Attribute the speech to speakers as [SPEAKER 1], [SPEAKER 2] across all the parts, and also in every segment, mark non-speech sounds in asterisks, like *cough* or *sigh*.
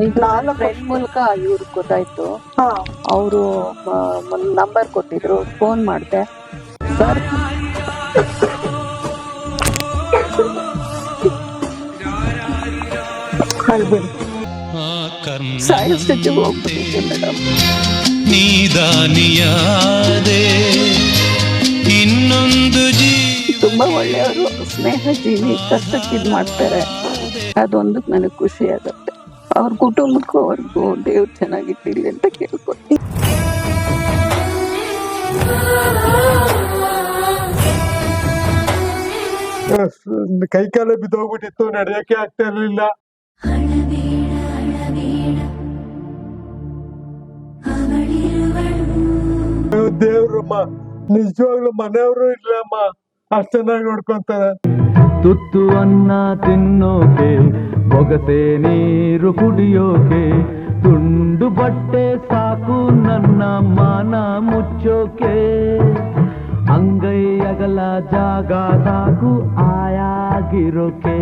[SPEAKER 1] ನಾಲ್ಕು ಫ್ರೆಂಡ್ ಮೂಲಕ ಇವ್ರಿಗೆ ಗೊತ್ತಾಯ್ತು.
[SPEAKER 2] ಹಾ.
[SPEAKER 1] ಅವರು ನಂಬರ್ ಕೊಟ್ಟಿದ್ರು. ಫೋನ್ ಮಾಡಿದೆ. ಸರ್
[SPEAKER 3] ಇನ್ನೊಂದು
[SPEAKER 1] ತುಂಬಾ ಒಳ್ಳೆಯವರು ಸ್ನೇಹ ಜೀವಿ ಕಷ್ಟಕ್ಕೆ ಇದು ಮಾಡ್ತಾರೆ. ಅದೊಂದು ನನಗೆ ಖುಷಿ ಆಗುತ್ತೆ. ಅವ್ರ ಕುಟುಂಬಕ್ಕೂ ಅವ್ರಿಗೂ ದೇವ್ರು ಚೆನ್ನಾಗಿಟ್ಟಿರಿ ಅಂತ ಕೇಳ್ಕೊತೀನಿ
[SPEAKER 4] ಕೈ ಕಾಲ ಬಿದ್ದೋಗ್ಬಿಟ್ಟಿತ್ತು ನಡೆಯಕ್ಕೆ ಆಗ್ತಾ ಇರಲಿಲ್ಲ. ದೇವ್ರಮ್ಮ, ನಿಜವಾಗ್ಲೂ ಮನೆಯವರು ಇಲ್ಲಮ್ಮ. ಅಷ್ಟು ಚೆನ್ನಾಗಿ ನೋಡ್ಕೊಂತಾರೆ.
[SPEAKER 5] ತುತ್ತು ಅನ್ನ ತಿನ್ನೋಕೆ ಬೊಗತೆ ನೀರು ಕುಡಿಯೋಕೆ ತುಂಡು ಬಟ್ಟೆ ಸಾಕು ನನ್ನ ಮಾನ ಮುಚ್ಚೋಕೆ. ಅಂಗೈ ಅಗಲ ಜಾಗ ಸಾಕು ಆಯಾಗಿರೋಕೆ.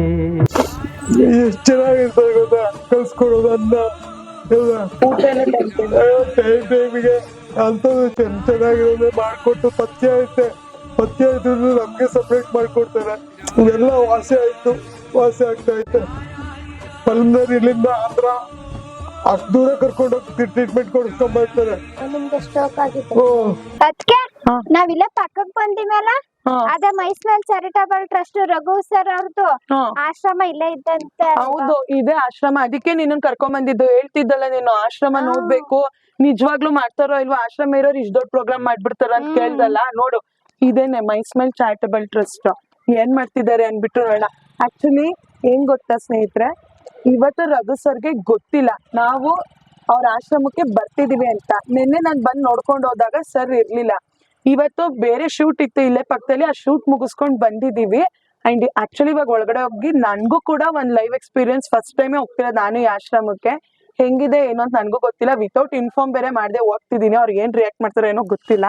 [SPEAKER 4] ಎಷ್ಟು ಚೆನ್ನಾಗಿರ್ತಾರೆ ಗೊತ್ತಾ? ಕಲ್ಸ್ಕೊಡೋದು ಅನ್ನ ಟೈಮ್ ಟೈಮಿಗೆ ಅಂಥದ್ದು ಚೆನ್ನ ಚೆನ್ನಾಗಿರೋದೇ ಮಾಡ್ಕೊಟ್ಟು ಪಥ್ಯ ಐತೆ. ಪಥ್ಯ ಇದ್ರು ನಮ್ಗೆ ಸಪ್ರೇಟ್ ಮಾಡ್ಕೊಡ್ತಾರೆ. ಇವೆಲ್ಲ ವಾಸಿ ಆಯ್ತು ವಾಸಿ ಆಗ್ತಾ ಐತೆ ಪಲ್ಮನರಿ ಇಲ್ಲಿಂದ ಆಂಧ್ರ ಅಷ್ಟ್ ದೂರ ಕರ್ಕೊಂಡು ಹೋಗಿ ಟ್ರೀಟ್ಮೆಂಟ್ ಕೊಡಿಸ್ಕೊಂಡ್ ಬರ್ತಾರೆ.
[SPEAKER 6] ನಿಮ್ಗೆ ಸ್ಟ್ರೋಕ್ ಆಗಿತ್ತು.
[SPEAKER 4] ಓ
[SPEAKER 6] ಅದಕ್ಕೆ ನಾವಿಲ್ಲ ಪಕ್ಕಕ್ ಬಂದಿ
[SPEAKER 2] ಮೇಲ
[SPEAKER 6] ಅದೇ ಮೈಸೂರಲ್ಲಿ ಚಾರಿಟಬಲ್ ಟ್ರಸ್ಟ್ ರಘು ಸರ್ ಅವ್ರದ್ದು ಆಶ್ರಮ ಇಲ್ಲೇ ಇದ್ದಂತೆ
[SPEAKER 2] ಹೌದು ಇದೆ ಆಶ್ರಮ. ಅದಕ್ಕೆ ನಿನ್ನ ಕರ್ಕೊಂಡ್ ಬಂದಿದ್ದು. ಹೇಳ್ತಿದ್ದಲ್ಲ ನೀನು ಆಶ್ರಮ. ನೋಡ್ಬೇಕು. ನಿಜವಾಗ್ಲೂ ಮಾಡ್ತಾರೋ ಇಲ್ವಾ ಆಶ್ರಮ ಇರೋರು ಇಷ್ಟ ದೊಡ್ಡ ಪ್ರೋಗ್ರಾಮ್ ಮಾಡ್ಬಿಡ್ತಾರ ಅಂತ. ಕೇಳ್ದಲ್ಲ. ನೋಡು ಇದೇನೆ ಮೈ ಸ್ಮೈಲ್ ಚಾರಿಟಬಲ್ ಟ್ರಸ್ಟ್ ಏನ್ ಮಾಡ್ತಿದ್ದಾರೆ ಅನ್ಬಿಟ್ಟು ನೋಡೋಣ. ಆಕ್ಚುಲಿ ಏನ್ ಗೊತ್ತಾ ಸ್ನೇಹಿತರೆ? ಇವತ್ತು ರಘು ಸರ್ಗೆ ಗೊತ್ತಿಲ್ಲ. ನಾವು ಅವ್ರ ಆಶ್ರಮಕ್ಕೆ ಬರ್ತಿದೀವಿ ಅಂತ. ನಿನ್ನೆ ನಾನ್ ಬಂದ್ ನೋಡ್ಕೊಂಡು ಹೋದಾಗ ಸರ್ ಇರ್ಲಿಲ್ಲ. ಇವತ್ತು ಬೇರೆ ಶೂಟ್ ಇತ್ತು ಇಲ್ಲೇ ಪಕ್ಕದಲ್ಲಿ, ಆ ಶೂಟ್ ಮುಗಿಸ್ಕೊಂಡ್ ಬಂದಿದೀವಿ. ಅಂಡ್ ಆಕ್ಚುಲಿ ಇವಾಗ ಒಳಗಡೆ ಹೋಗಿ ನನ್ಗೂ ಕೂಡ ಒಂದ್ ಲೈವ್ ಎಕ್ಸ್ಪೀರಿಯನ್ಸ್ ಫಸ್ಟ್ ಟೈಮೇ ಹೋಗ್ತಿರೋದು ನಾನು ಈ ಆಶ್ರಮಕ್ಕೆ. ಹೆಂಗಿದೆ, ಏನೋ ಅಂತ ನನಗೂ ಗೊತ್ತಿಲ್ಲ. ವಿತೌಟ್ ಇನ್ಫಾರ್ಮ್ ಬೇರೆ ಮಾಡದೆ ಹೋಗ್ತಿದೀನಿ. ಅವ್ರು ಏನ್ ರಿಯಾಕ್ಟ್ ಮಾಡ್ತಾರೋ ಏನೋ ಗೊತ್ತಿಲ್ಲ.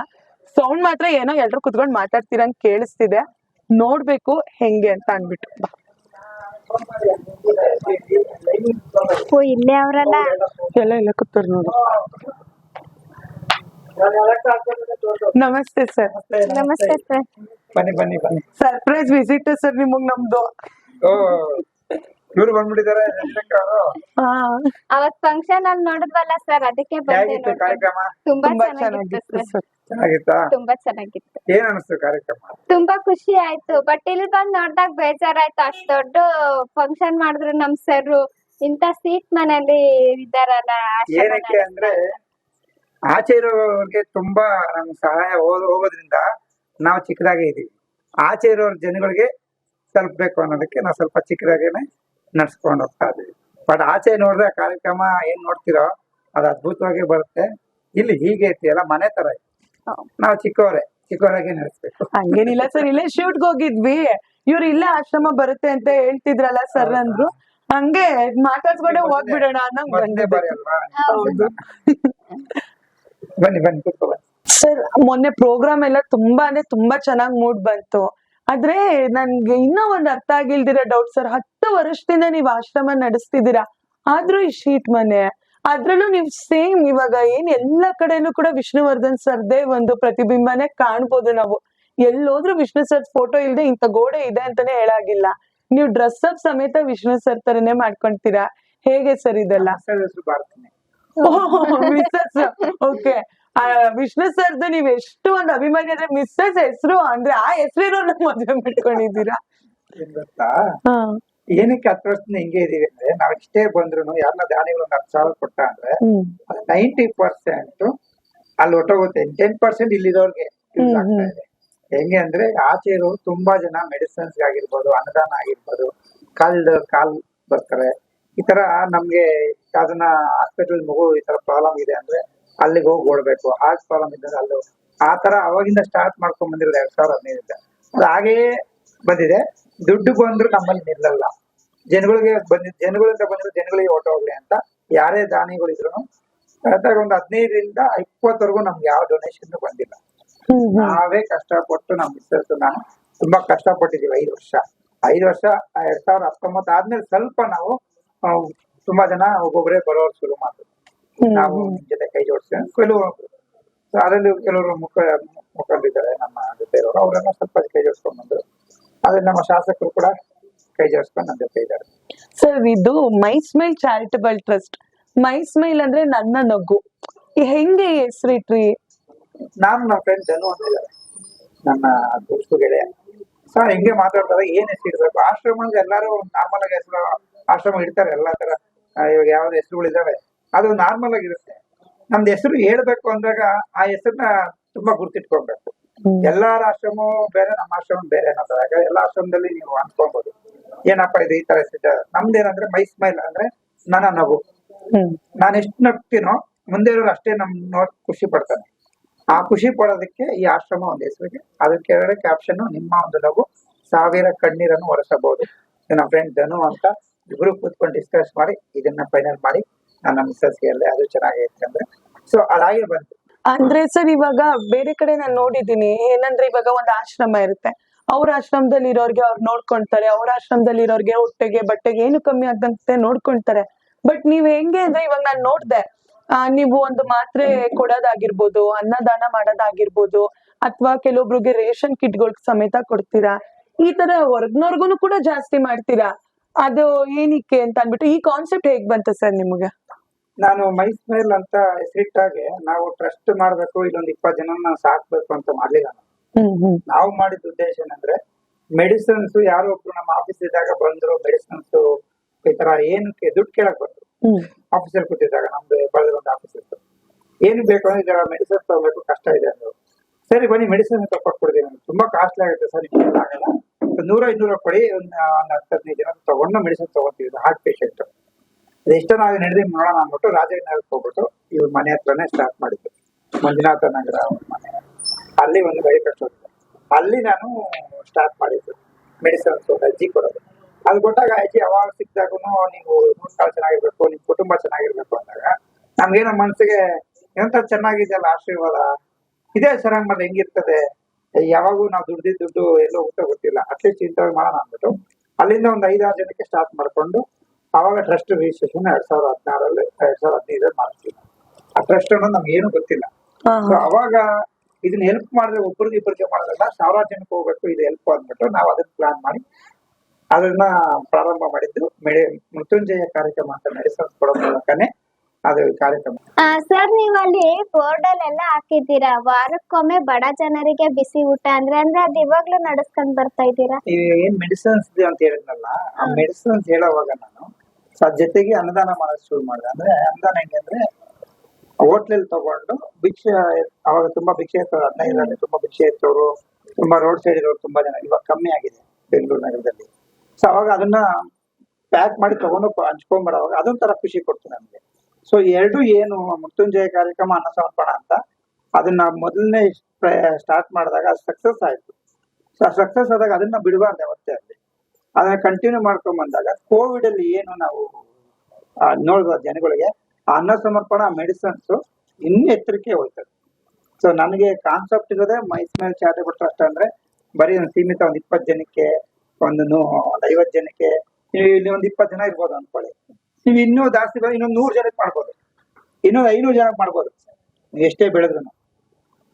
[SPEAKER 2] ಸೌಂಡ್ ಮಾತ್ರ ಏನೋ ಎಲ್ರು ಕುತ್ಕೊಂಡ್ ಮಾತಾಡ್ತಿರಂಗ್ ಕೇಳಿಸ್ತಿದೆ. ನೋಡ್ಬೇಕು ಹೆಂಗೆ ಅಂತ ಅನ್ಬಿಟ್ಟು ಬಾ.
[SPEAKER 6] ಓ ಇಲ್ಲೇ ಅವರಲ್ಲ?
[SPEAKER 2] ಎಲ್ಲ ಇಲ್ಲ ಕೂತಾರ ನೋಡು. ನಮಸ್ತೆ ಸರ್.
[SPEAKER 6] ನಮಸ್ತೆ ಸರ್.
[SPEAKER 7] ಬನ್ನಿ ಬನ್ನಿ ಬನ್ನಿ.
[SPEAKER 2] ಸರ್ಪ್ರೈಸ್ ವಿಸಿಟ್ ಸರ್ ನಿಮಗ್ ನಮ್ದು.
[SPEAKER 7] ಓ ಇವ್ರು ಬಂದ್ಬಿಟ್ಟಿದ್ದಾರೆ
[SPEAKER 6] ಅವತ್ ಫಂಕ್ಷನ್ ಅಲ್ಲಿ ನೋಡಿದ್ವಲ್ಲ ಸರ್ ಅದಕ್ಕೆ ಬಂದೆ
[SPEAKER 7] ಹೇಗಿತ್ತು ಕಾರ್ಯಕ್ರಮ?
[SPEAKER 6] ತುಂಬಾ ಚೆನ್ನಾಗಿತ್ತು
[SPEAKER 2] ಚೆನ್ನಾಗಿತ್ತು
[SPEAKER 6] ಸರ್
[SPEAKER 7] ಚೆನ್ನಾಗಿತ್ತಾ?
[SPEAKER 6] ತುಂಬಾ ಚೆನ್ನಾಗಿತ್ತು.
[SPEAKER 7] ಏನ್ ಅನಿಸ್ತು ಕಾರ್ಯಕ್ರಮ?
[SPEAKER 6] ತುಂಬಾ ಖುಷಿ ಆಯ್ತು. ಬಟ್ ಇಲ್ಲಿ ಬಂದ್ ನೋಡ್ದಾಗ ಬೇಜಾರಾಯ್ತು. ಅಷ್ಟ್ ದೊಡ್ಡ ಫಂಕ್ಷನ್ ಮಾಡಿದ್ರು ನಮ್ ಸರ್ ಇಂತ ಸೀಟ್ ಮನೇಲಿ ಇದ್ದಾರಲ್ಲ
[SPEAKER 7] ಏನಕ್ಕೆ ಅಂದ್ರೆ ಆಚೆ ಇರೋರ್ಗೆ ತುಂಬಾ ನಮ್ ಸಹಾಯ ಹೋಗೋದ್ರಿಂದ ನಾವು ಚಿಕ್ಕದಾಗೆ ಇದೀವಿ. ಆಚೆ ಇರೋ ಜನಗಳಿಗೆ ತಲುಪಬೇಕು ಅನ್ನೋದಕ್ಕೆ ನಾವು ಸ್ವಲ್ಪ ಚಿಕ್ಕದಾಗೇನೆ ನಡ್ಸ್ಕೊಂಡು ಹೋಗ್ತಾ ಇದೀವಿ ಬಟ್ ಆಚೆ ನೋಡಿದ್ರೆ ಕಾರ್ಯಕ್ರಮ ಏನ್ ನೋಡ್ತಿರೋ ಅದು ಅದ್ಭುತವಾಗಿ ಬರುತ್ತೆ. ಇಲ್ಲಿ ಹೀಗೆ ಇರ್ತೀಯಲ್ಲ ಮನೆ ತರ ಇದೆ. ನಾವು ಚಿಕ್ಕವರೇ ಚಿಕ್ಕವರಾಗೆ ನಡೆಸ್ಬೇಕು.
[SPEAKER 2] ಹಂಗೇನಿಲ್ಲ ಸರ್ ಇಲ್ಲೇ ಶೂಟ್ಗೆ ಹೋಗಿದ್ವಿ. ಇವ್ರು ಇಲ್ಲೇ ಆಶ್ರಮ ಬರುತ್ತೆ ಅಂತ ಹೇಳ್ತಿದ್ರಲ್ಲ ಸರ್ ಅಂದ್ರು. ಹಂಗೆ ಮಾತಾಡ್ಸ್ಕೊಂಡೆ ಹೋಗ್ಬಿಡೋಣ ಅನ್ನಂಗ್
[SPEAKER 7] ಬಂದೆ ಬಾರಿ
[SPEAKER 2] ಬಂದಿದ್ದೆ
[SPEAKER 7] ಅಲ್ವಾ
[SPEAKER 2] ಹೌದು.
[SPEAKER 7] ಬನ್ನಿ ಬನ್ನಿ ಕೂತ್ಕೊ ಬನ್ನಿ.
[SPEAKER 2] ಸರ್ ಮೊನ್ನೆ ಪ್ರೋಗ್ರಾಮ್ ಎಲ್ಲ ತುಂಬಾ ಅಂದ್ರೆ ತುಂಬಾ ಚೆನ್ನಾಗಿ ಮೂಡ್ ಬಂತು. ಆದ್ರೆ ನನ್ಗೆ ಇನ್ನೂ ಒಂದ್ ಅರ್ಥ ಆಗಿಲ್ದಿರ ಡೌಟ್ ಸರ್ ಹತ್ತು ವರ್ಷದಿಂದ ನೀವ್ ಆಶ್ರಮ ನಡೆಸ್ತಿದ್ದೀರಾ? ಆದ್ರೂ ಈ ಶೀಟ್ ಮನೆ ಅದ್ರಲ್ಲೂ ನೀವು ಸೇಮ್ ಇವಾಗ ಏನ್ ಎಲ್ಲಾ ಕಡೆನೂ ಕೂಡ ವಿಷ್ಣುವರ್ಧನ್ ಸರ್ದೇ ಒಂದು ಪ್ರತಿಬಿಂಬನೇ ಕಾಣ್ಬೋದು ನಾವು. ಎಲ್ಲೋದ್ರೂ ವಿಷ್ಣು ಸರ್ ಫೋಟೋ ಇಲ್ದೆ ಇಂಥ ಗೋಡೆ ಇದೆ ಅಂತಾನೆ ಹೇಳಾಗಿಲ್ಲ. ನೀವು ಡ್ರೆಸ್ ಅಪ್ ಸಮೇತ ವಿಷ್ಣು ಸರ್ ತರನೇ ಮಾಡ್ಕೊಂತೀರಾ? ಹೇಗೆ ಸರ್ ಇದೆಲ್ಲ?
[SPEAKER 7] ಹೆಸರು
[SPEAKER 2] ಓಕೆ ವಿಷ್ಣು ಸರ್ದು ನೀವ್ ಎಷ್ಟು ಒಂದ್ ಅಭಿಮಾನಿ ಅಂದ್ರೆ ಮಿಸ್ಸಸ್ ಹೆಸರು ಅಂದ್ರೆ ಆ ಹೆಸರಿರೋ ಮದ್ವೆ ಮಾಡ್ಕೊಂಡಿದ್ದೀರಾ?
[SPEAKER 7] ಏನ್ ಗೊತ್ತಾ ಏನಕ್ಕೆ ಹತ್ತು ವರ್ಷದಿಂದ ಹಿಂಗೆ ಇದೀವಿ ಅಂದ್ರೆ ನಾವ್ ಇಷ್ಟೇ ಬಂದ್ರು ಯಾರನ್ನ ದಾನಿಗಳು ಒಂದ್ ಹತ್ತು ಸಾವಿರ ಕೊಟ್ಟ ಅಂದ್ರೆ ನೈಂಟಿ ಪರ್ಸೆಂಟ್ ಅಲ್ಲಿ ಹೊಟ್ಟೋಗುತ್ತೆ ಟೆನ್ ಪರ್ಸೆಂಟ್ ಇಲ್ಲಿರೋರ್ಗೆ. ಇದೆ. ಹೆಂಗೆ ಅಂದ್ರೆ ಆಚೆ ಇರೋರು ತುಂಬಾ ಜನ ಮೆಡಿಸಿನ್ಸ್ ಆಗಿರ್ಬೋದು ಅನ್ನದಾನ ಆಗಿರ್ಬೋದು ಕಾಲ್ ಕಾಲ್ ಬರ್ತಾರೆ. ಈ ತರ ನಮ್ಗೆ ಅದನ್ನ ಹಾಸ್ಪಿಟಲ್ ಮಗು ಈ ತರ ಪ್ರಾಬ್ಲಮ್ ಇದೆ ಅಂದ್ರೆ ಅಲ್ಲಿಗೆ ಹೋಗಿ ಓಡ್ಬೇಕು. ಹಾರ್ಟ್ ಪ್ರಾಬ್ಲಮ್ ಇದ್ದರೆ ಅಲ್ಲಿ ಆ ತರ ಅವಾಗಿಂದ ಸ್ಟಾರ್ಟ್ ಮಾಡ್ಕೊಂಡ್ ಬಂದಿರೋದು ಎರಡ್ ಸಾವಿರದ ಹದಿನೈದರಿಂದ. ಅದು ಹಾಗೆಯೇ ಬಂದಿದೆ. ದುಡ್ಡು ಬಂದ್ರು ನಮ್ಮಲ್ಲಿ ನಿಲ್ಲಲ್ಲ. ಜನಗಳಿಗೆ ಬಂದಿದ್ ಜನಗಳಿಂದ ಬಂದಿರೋ ಜನಗಳಿಗೆ ಹೊಟ್ಟೋಗ್ಲಿ ಅಂತ ಯಾರೇ ದಾನಿಗಳಿದ್ರು ಕರೆಕ್ಟಾಗಿ ಒಂದು ಹದಿನೈದರಿಂದ ಇಪ್ಪತ್ತವರೆಗೂ ನಮ್ಗೆ ಯಾವ ಡೊನೇಷನ್ ಬಂದಿಲ್ಲ. ನಾವೇ ಕಷ್ಟಪಟ್ಟು ನಮ್ಮ ಮಿಸ್ಸಸ್ ನಾನು ತುಂಬಾ ಕಷ್ಟಪಟ್ಟಿದೀವಿ ಐದು ವರ್ಷ. ಐದು ವರ್ಷ ಎರಡ್ ಸಾವಿರದ ಹತ್ತೊಂಬತ್ತು ಆದ್ಮೇಲೆ ಸ್ವಲ್ಪ ನಾವು ತುಂಬಾ ಜನ ಒಬ್ಬೊಬ್ಬರೇ ಬರೋರು ಶುರು ಮಾಡಿದ್ರು. ನಾವು ನಿಮ್ ಜೊತೆ ಕೈ ಜೋಡಿಸ್ತೀವಿ ಕೆಲವರು ಅದರಲ್ಲಿ ಕೆಲವರು ಮುಖ ಮುಖಂಡಿದ್ದಾರೆ ನಮ್ಮ ಜೊತೆ ಇರೋರು. ಅವರೆಲ್ಲ ಸ್ವಲ್ಪ ಕೈ ಜೋಡಿಸ್ಕೊಂಡ್ ಬಂದರು. ಆದ್ರೆ ನಮ್ಮ ಶಾಸಕರು ಕೂಡ ಕೈ ಜೋಡಿಸ್ಕೊಂಡು ನಮ್ಮ ಜೊತೆ ಇದ್ದಾರೆ.
[SPEAKER 2] ಸರ್ ಇದು my smile charitable trust. My smile ಅಂದ್ರೆ ನನ್ನ ನಗು. ಈ ಹೆಂಗೆ ಹೆಸರಿಟ್ರಿ?
[SPEAKER 7] ನಾನು ನಮ್ಮ ಫ್ರೆಂಡ್ ಧನು ಅಂತ ಇದ್ದಾರೆ ನನ್ನ ದೋಸ್ತು ಗೆಳೆಯ. ಸೊ ಹೆಂಗೆ ಮಾತಾಡ್ತಾರೆ ಏನ್ ಹೆಸರು ಇಡ್ಬೇಕು ಆಶ್ರಮ ಅಂದ್ರೆ ಎಲ್ಲಾರು ನಾರ್ಮಲ್ ಆಗಿ ಹೆಸರು ಆಶ್ರಮ ಇಡ್ತಾರೆ ಎಲ್ಲಾ ತರ ಇವಾಗ ಯಾವ್ದು ಹೆಸರುಗಳಿದಾವೆ? ಅದು ನಾರ್ಮಲ್ ಆಗಿರುತ್ತೆ. ನಮ್ದು ಹೆಸರು ಹೇಳ್ಬೇಕು ಅಂದಾಗ ಆ ಹೆಸರನ್ನ ತುಂಬಾ ಗುರ್ತಿಟ್ಕೊಬೇಕು ಎಲ್ಲಾ ಆಶ್ರಮವು ಬೇರೆ ನಮ್ಮ ಆಶ್ರಮ ಬೇರೆ ಅನ್ನೋದಾಗ ಎಲ್ಲಾ ಆಶ್ರಮದಲ್ಲಿ ನೀವು ಅನ್ಕೊಬಹುದು ಏನಪ್ಪಾ ಇದು ಈ ತರ ಹೆಸರು ನಮ್ದೇನಂದ್ರೆ ಮೈ ಸ್ಮೈಲ್ ಅಂದ್ರೆ ನನ್ನ ನಗು. ನಾನು ಎಷ್ಟು ನಗ್ತೀನೋ ಮುಂದೆ ಇರೋರು ಅಷ್ಟೇ ನಮ್ ನೋಡ್ ಖುಷಿ ಪಡ್ತಾನೆ ಆ ಖುಷಿ ಪಡೋದಕ್ಕೆ ಈ ಆಶ್ರಮ ಒಂದು ಹೆಸರಿಗೆ ಅದಕ್ಕೆ ಕ್ಯಾಪ್ಷನ್ ನಿಮ್ಮ ಒಂದು ನಗು ಸಾವಿರ ಕಣ್ಣೀರನ್ನು ಒರೆಸಬಹುದು. ನನ್ನ ಫ್ರೆಂಡ್ ಧನು ಅಂತ ಇಬ್ರು ಕೂತ್ಕೊಂಡು ಡಿಸ್ಕಸ್ ಮಾಡಿ ಇದನ್ನ ಫೈನಲ್ ಮಾಡಿ. ನಾನು ನಮ್ಮ ಮಿಸ್ಸಸ್ ಹೇಳಿದೆ ಅದು ಚೆನ್ನಾಗೈತೆ ಅಂದ್ರೆ. ಸೊ ಅದಾಗೆ ಬಂತು
[SPEAKER 2] ಅಂದ್ರೆ ಸರ್, ಇವಾಗ ಬೇರೆ ಕಡೆ ನಾನು ನೋಡಿದೀನಿ ಏನಂದ್ರೆ ಇವಾಗ ಒಂದ್ ಆಶ್ರಮ ಇರುತ್ತೆ. ಅವ್ರ ಆಶ್ರಮದಲ್ಲಿ ಇರೋರ್ಗೆ ಅವ್ರು ನೋಡ್ಕೊಂತಾರೆ. ಅವ್ರ ಆಶ್ರಮದಲ್ಲಿ ಇರೋರ್ಗೆ ಹೊಟ್ಟೆಗೆ, ಬಟ್ಟೆಗೆ ಏನು ಕಮ್ಮಿ ಆಗದಂತೆ ನೋಡ್ಕೊಂತಾರೆ. ಬಟ್ ನೀವ್ ಹೆಂಗೆ ಅಂದ್ರೆ ಇವಾಗ ನಾನ್ ನೋಡ್ದೆ. ನೀವು ಒಂದು ಮಾತ್ರೆ ಕೊಡೋದಾಗಿರ್ಬೋದು, ಅನ್ನದಾನ ಮಾಡೋದಾಗಿರ್ಬೋದು, ಅಥವಾ ಕೆಲವೊಬ್ರಿಗೆ ರೇಷನ್ ಕಿಟ್ಗಳು ಸಮೇತ ಕೊಡ್ತೀರಾ? ಈ ತರ ಹೊರಗ್ನವ್ರಿಗೂ ಕೂಡ ಜಾಸ್ತಿ ಮಾಡ್ತೀರಾ? ಅದು ಏನಕ್ಕೆ ಅಂತ ಅನ್ಬಿಟ್ಟು ಈ ಕಾನ್ಸೆಪ್ಟ್ ಹೇಗ್ ಬಂತ ಸರ್ ನಿಮ್ಗೆ?
[SPEAKER 7] ನಾನು ಮೈ ಸ್ಮೈಲ್ ಅಂತ ಹೆಸರಿಟ್ಟಾಗೆ ನಾವು ಟ್ರಸ್ಟ್ ಮಾಡ್ಬೇಕು ಇಲ್ಲೊಂದು ಇಪ್ಪತ್ತು ಜನ ಸಾಕ್ಬೇಕು ಅಂತ ಮಾಡ್ಲಿಲ್ಲ ನಾವು ಮಾಡಿದ ಉದ್ದೇಶ ಏನಂದ್ರೆ ಮೆಡಿಸಿನ್ಸ್ ಯಾರೋ ಒಬ್ರು ನಮ್ಮ ಆಫೀಸ್ ಇದ್ದಾಗ ಬಂದ್ರು ಮೆಡಿಸಿನ್ಸ್ ಈ ತರ ಏನು ದುಡ್ಡು ಕೇಳಕ್ ಬಂದ್ರು. ಆಫೀಸಲ್ಲಿ ಕೂತಿದ್ದಾಗ ನಮ್ದು ಬಳ್ಳದ ಒಂದು ಆಫೀಸ್ ಇತ್ತು. ಏನು ಬೇಕು ಅಂದ್ರೆ ಇದರ ಮೆಡಿಸಿನ್ಸ್ ತಗೋಬೇಕು ಕಷ್ಟ ಇದೆ ಅಂದ್ರು. ಸರಿ ಬನ್ನಿ ಮೆಡಿಸಿನ್ ಕೊಟ್ಬಿಡ್ತೀನಿ ನಾನು. ತುಂಬಾ ಕಾಸ್ಟ್ಲಿ ಆಗುತ್ತೆ ಸರ್ ಆಗಲ್ಲ ನೂರ ಐನೂರ ಕೊಡಿ ಒಂದ್ ಒಂದು ಹತ್ತು ಹದಿನೈದು ಜನ ತಗೊಂಡು ಮೆಡಿಸಿನ್ ತಗೋತೀವಿ ಹಾರ್ಟ್ ಪೇಷಂಟ್ ಅದೆಷ್ಟೋ ನಾವು ನಡೆದಿ ನೋಡೋಣ ಅಂದ್ಬಿಟ್ಟು ರಾಜನಗರಕ್ಕೆ ಹೋಗ್ಬಿಟ್ಟು ಇವ್ರ ಮನೆ ಹತ್ರನೇ ಸ್ಟಾರ್ಟ್ ಮಾಡಿದ್ರು ಮಂಜುನಾಥ ನಗರ ಅವ್ರ ಮನೆ. ಅಲ್ಲಿ ಒಂದು ಗೈ ಕಟ್ಟೋದು ಅಲ್ಲಿ ನಾನು ಸ್ಟಾರ್ಟ್ ಮಾಡಿದ್ದು. ಮೆಡಿಸನ್ ಅಜ್ಜಿ ಕೊಡೋದು. ಅದು ಕೊಟ್ಟಾಗ, ಅಜ್ಜಿ ಯಾವಾಗ ಸಿಕ್ಕಿದಾಗೂ ನೀವು ಕಾಳು ಚೆನ್ನಾಗಿರ್ಬೇಕು, ನಿಮ್ ಕುಟುಂಬ ಚೆನ್ನಾಗಿರ್ಬೇಕು ಅಂದಾಗ ನಮ್ಗೆ ನಮ್ಮ ಮನಸ್ಸಿಗೆ ಎಂತ ಚೆನ್ನಾಗಿದೆಯಲ್ಲ ಆಶೀರ್ವಾದ? ಇದೇ ಚೆನ್ನಾಗಿ ಮತ್ತೆ ಹೆಂಗಿರ್ತದೆ? ಯಾವಾಗೂ ನಾವು ದುಡ್ದಿದ್ ದುಡ್ಡು ಎಲ್ಲೋ ಊಟ ಗೊತ್ತಿಲ್ಲ ಅಟ್ಲೀಸ್ಟ್ ಇಂಥವ್ ಮಾಡೋಣ ಅಂದ್ಬಿಟ್ಟು, ಅಲ್ಲಿಂದ ಒಂದು ಐದಾರು ಜನಕ್ಕೆ ಸ್ಟಾರ್ಟ್ ಮಾಡ್ಕೊಂಡು ಅವಾಗ ಟ್ರಸ್ಟ್ ರಿಜಿಸ್ಟ್ರೇಷನ್ ಎರಡ್ ಸಾವಿರದ ಹದಿನಾರಲ್ಲಿ ಎರಡ್ ಸಾವಿರದ ಹದಿನೈದರಲ್ಲಿ ಮಾಡ್ತೀವಿ. ಆ ಟ್ರಸ್ಟ್ ಅನ್ನೋದು ನಮ್ಗೆ ಏನು ಗೊತ್ತಿಲ್ಲ. ಸೊ ಅವಾಗ ಇದನ್ನ ಹೆಲ್ಪ್ ಮಾಡಿದ್ರೆ ಒಬ್ಬರಿಗೆ ಇಬ್ಬರಿಗೆ ಮಾಡೋದಲ್ಲ ಸಾವಿರಾರು ಜನಕ್ಕೆ ಹೋಗ್ಬೇಕು ಇದು ಹೆಲ್ಪ್ ಅಂದ್ಬಿಟ್ಟು ನಾವು ಅದನ್ನ ಪ್ಲಾನ್ ಮಾಡಿ ಅದನ್ನ ಪ್ರಾರಂಭ ಮಾಡಿದ್ದು. ಮೆಡಿ ಮೃತ್ಯುಂಜಯ ಕಾರ್ಯಕ್ರಮ ಅಂತ ಮೆಡಿಸನ್ಸ್ ಕೊಡೋ ಮೂಲಕನೇ ಅದು ಕಾರ್ಯಕ್ರಮ.
[SPEAKER 6] ಸರ್ ನೀವು ಅಲ್ಲಿ ಬೋರ್ಡ್ ಅಲ್ಲೆಲ್ಲ ಹಾಕಿದ್ದೀರಾ? ವಾರಕ್ಕೊಮ್ಮೆ ಬಡ ಜನರಿಗೆ ಬಿಸಿ ಊಟ ಅಂದ್ರೆ ಅಂದ್ರೆ ಅದ್ ಇವಾಗ್ಲೂ ನಡೆಸ್ಕೊಂಡ್ ಬರ್ತಾ ಇದ್ದೀರಾ?
[SPEAKER 7] ಏನ್ ಮೆಡಿಸಿನ್ಸ್ ಅಂತ ಹೇಳಿದ್ನಲ್ಲ ಆ ಮೆಡಿಸಿನ್ಸ್ ಹೇಳೋವಾಗ ನಾನು ಅದ್ ಜೊತೆಗೆ ಅನ್ನದಾನ ಮಾಡೋದು ಶುರು ಮಾಡಿದೆ. ಅಂದ್ರೆ ಅನ್ನದಾನ ಹೆಂಗೆ ಅಂದ್ರೆ ಹೋಟ್ಲಲ್ಲಿ ತಗೊಂಡು ಭಿಕ್ಷೆ, ಅವಾಗ ತುಂಬಾ ಭಿಕ್ಷೆ ಇರ್ತವ್ರು ಹದಿನೈದರಲ್ಲಿ ತುಂಬಾ ಭಿಕ್ಷೆ ಇರ್ತವ್ರು ತುಂಬಾ ರೋಡ್ ಸೈಡ್ ಇರೋರು ತುಂಬಾ ಜನ, ಇವಾಗ ಕಮ್ಮಿ ಆಗಿದೆ ಬೆಂಗಳೂರು ನಗರದಲ್ಲಿ. ಸೊ ಅವಾಗ ಅದನ್ನ ಪ್ಯಾಕ್ ಮಾಡಿ ತಗೊಂಡು ಹಂಚ್ಕೊಂಡ್ ಬರೋವಾಗ ಅದೊಂಥರ ಖುಷಿ ಕೊಡ್ತು ನಮ್ಗೆ ಸೊ ಎರಡು ಏನು ಮೃತ್ಯುಂಜಯ ಕಾರ್ಯಕ್ರಮ ಅನ್ನ ಸಮರ್ಪಣ ಅಂತ ಅದನ್ನ ಮೊದಲನೇ ಸ್ಟಾರ್ಟ್ ಮಾಡಿದಾಗ ಸಕ್ಸಸ್ ಆಯ್ತು. ಸೊ ಸಕ್ಸಸ್ ಆದಾಗ ಅದನ್ನ ಬಿಡಬಾರ್ದು ಅವತ್ತೇ ಅಲ್ಲಿ ಅದನ್ನ ಕಂಟಿನ್ಯೂ ಮಾಡ್ಕೊಂಡ್ ಬಂದಾಗ ಕೋವಿಡ್ ಅಲ್ಲಿ ಏನು ನಾವು ನೋಡ್ಬೋದು ಜನಗಳಿಗೆ. ಅನ್ನ ಸಮರ್ಪಣಾ ಮೆಡಿಸನ್ಸ್ ಇನ್ನು ಎತ್ತರಕ್ಕೆ ಹೋಗ್ತದೆ ಸೊ ನನಗೆ ಕಾನ್ಸೆಪ್ಟ್ ಇರೋದೇ ಮೈಸೂರಿನಲ್ಲಿ ಚಾರಿಟಬಲ್ ಟ್ರಸ್ಟ್ ಅಂದ್ರೆ, ಬರೀ ಒಂದು ಸೀಮಿತ ಒಂದು ಇಪ್ಪತ್ತು ಜನಕ್ಕೆ, ಒಂದು ಒಂದ್ ಐವತ್ತು ಜನಕ್ಕೆ ಇಲ್ಲಿ ಒಂದು ಇಪ್ಪತ್ತು ಜನ ಇರ್ಬೋದು ಅನ್ಕೊಳ್ಳಿ ನೀವು ಇನ್ನೂ ಜಾಸ್ತಿ ಇನ್ನೊಂದು ನೂರು ಜನಕ್ಕೆ ಮಾಡ್ಬೋದು. ಇನ್ನೊಂದು ಐನೂರು ಜನಕ್ಕೆ ಮಾಡ್ಬೋದು. ಎಷ್ಟೇ ಬೆಳೆದ್ರು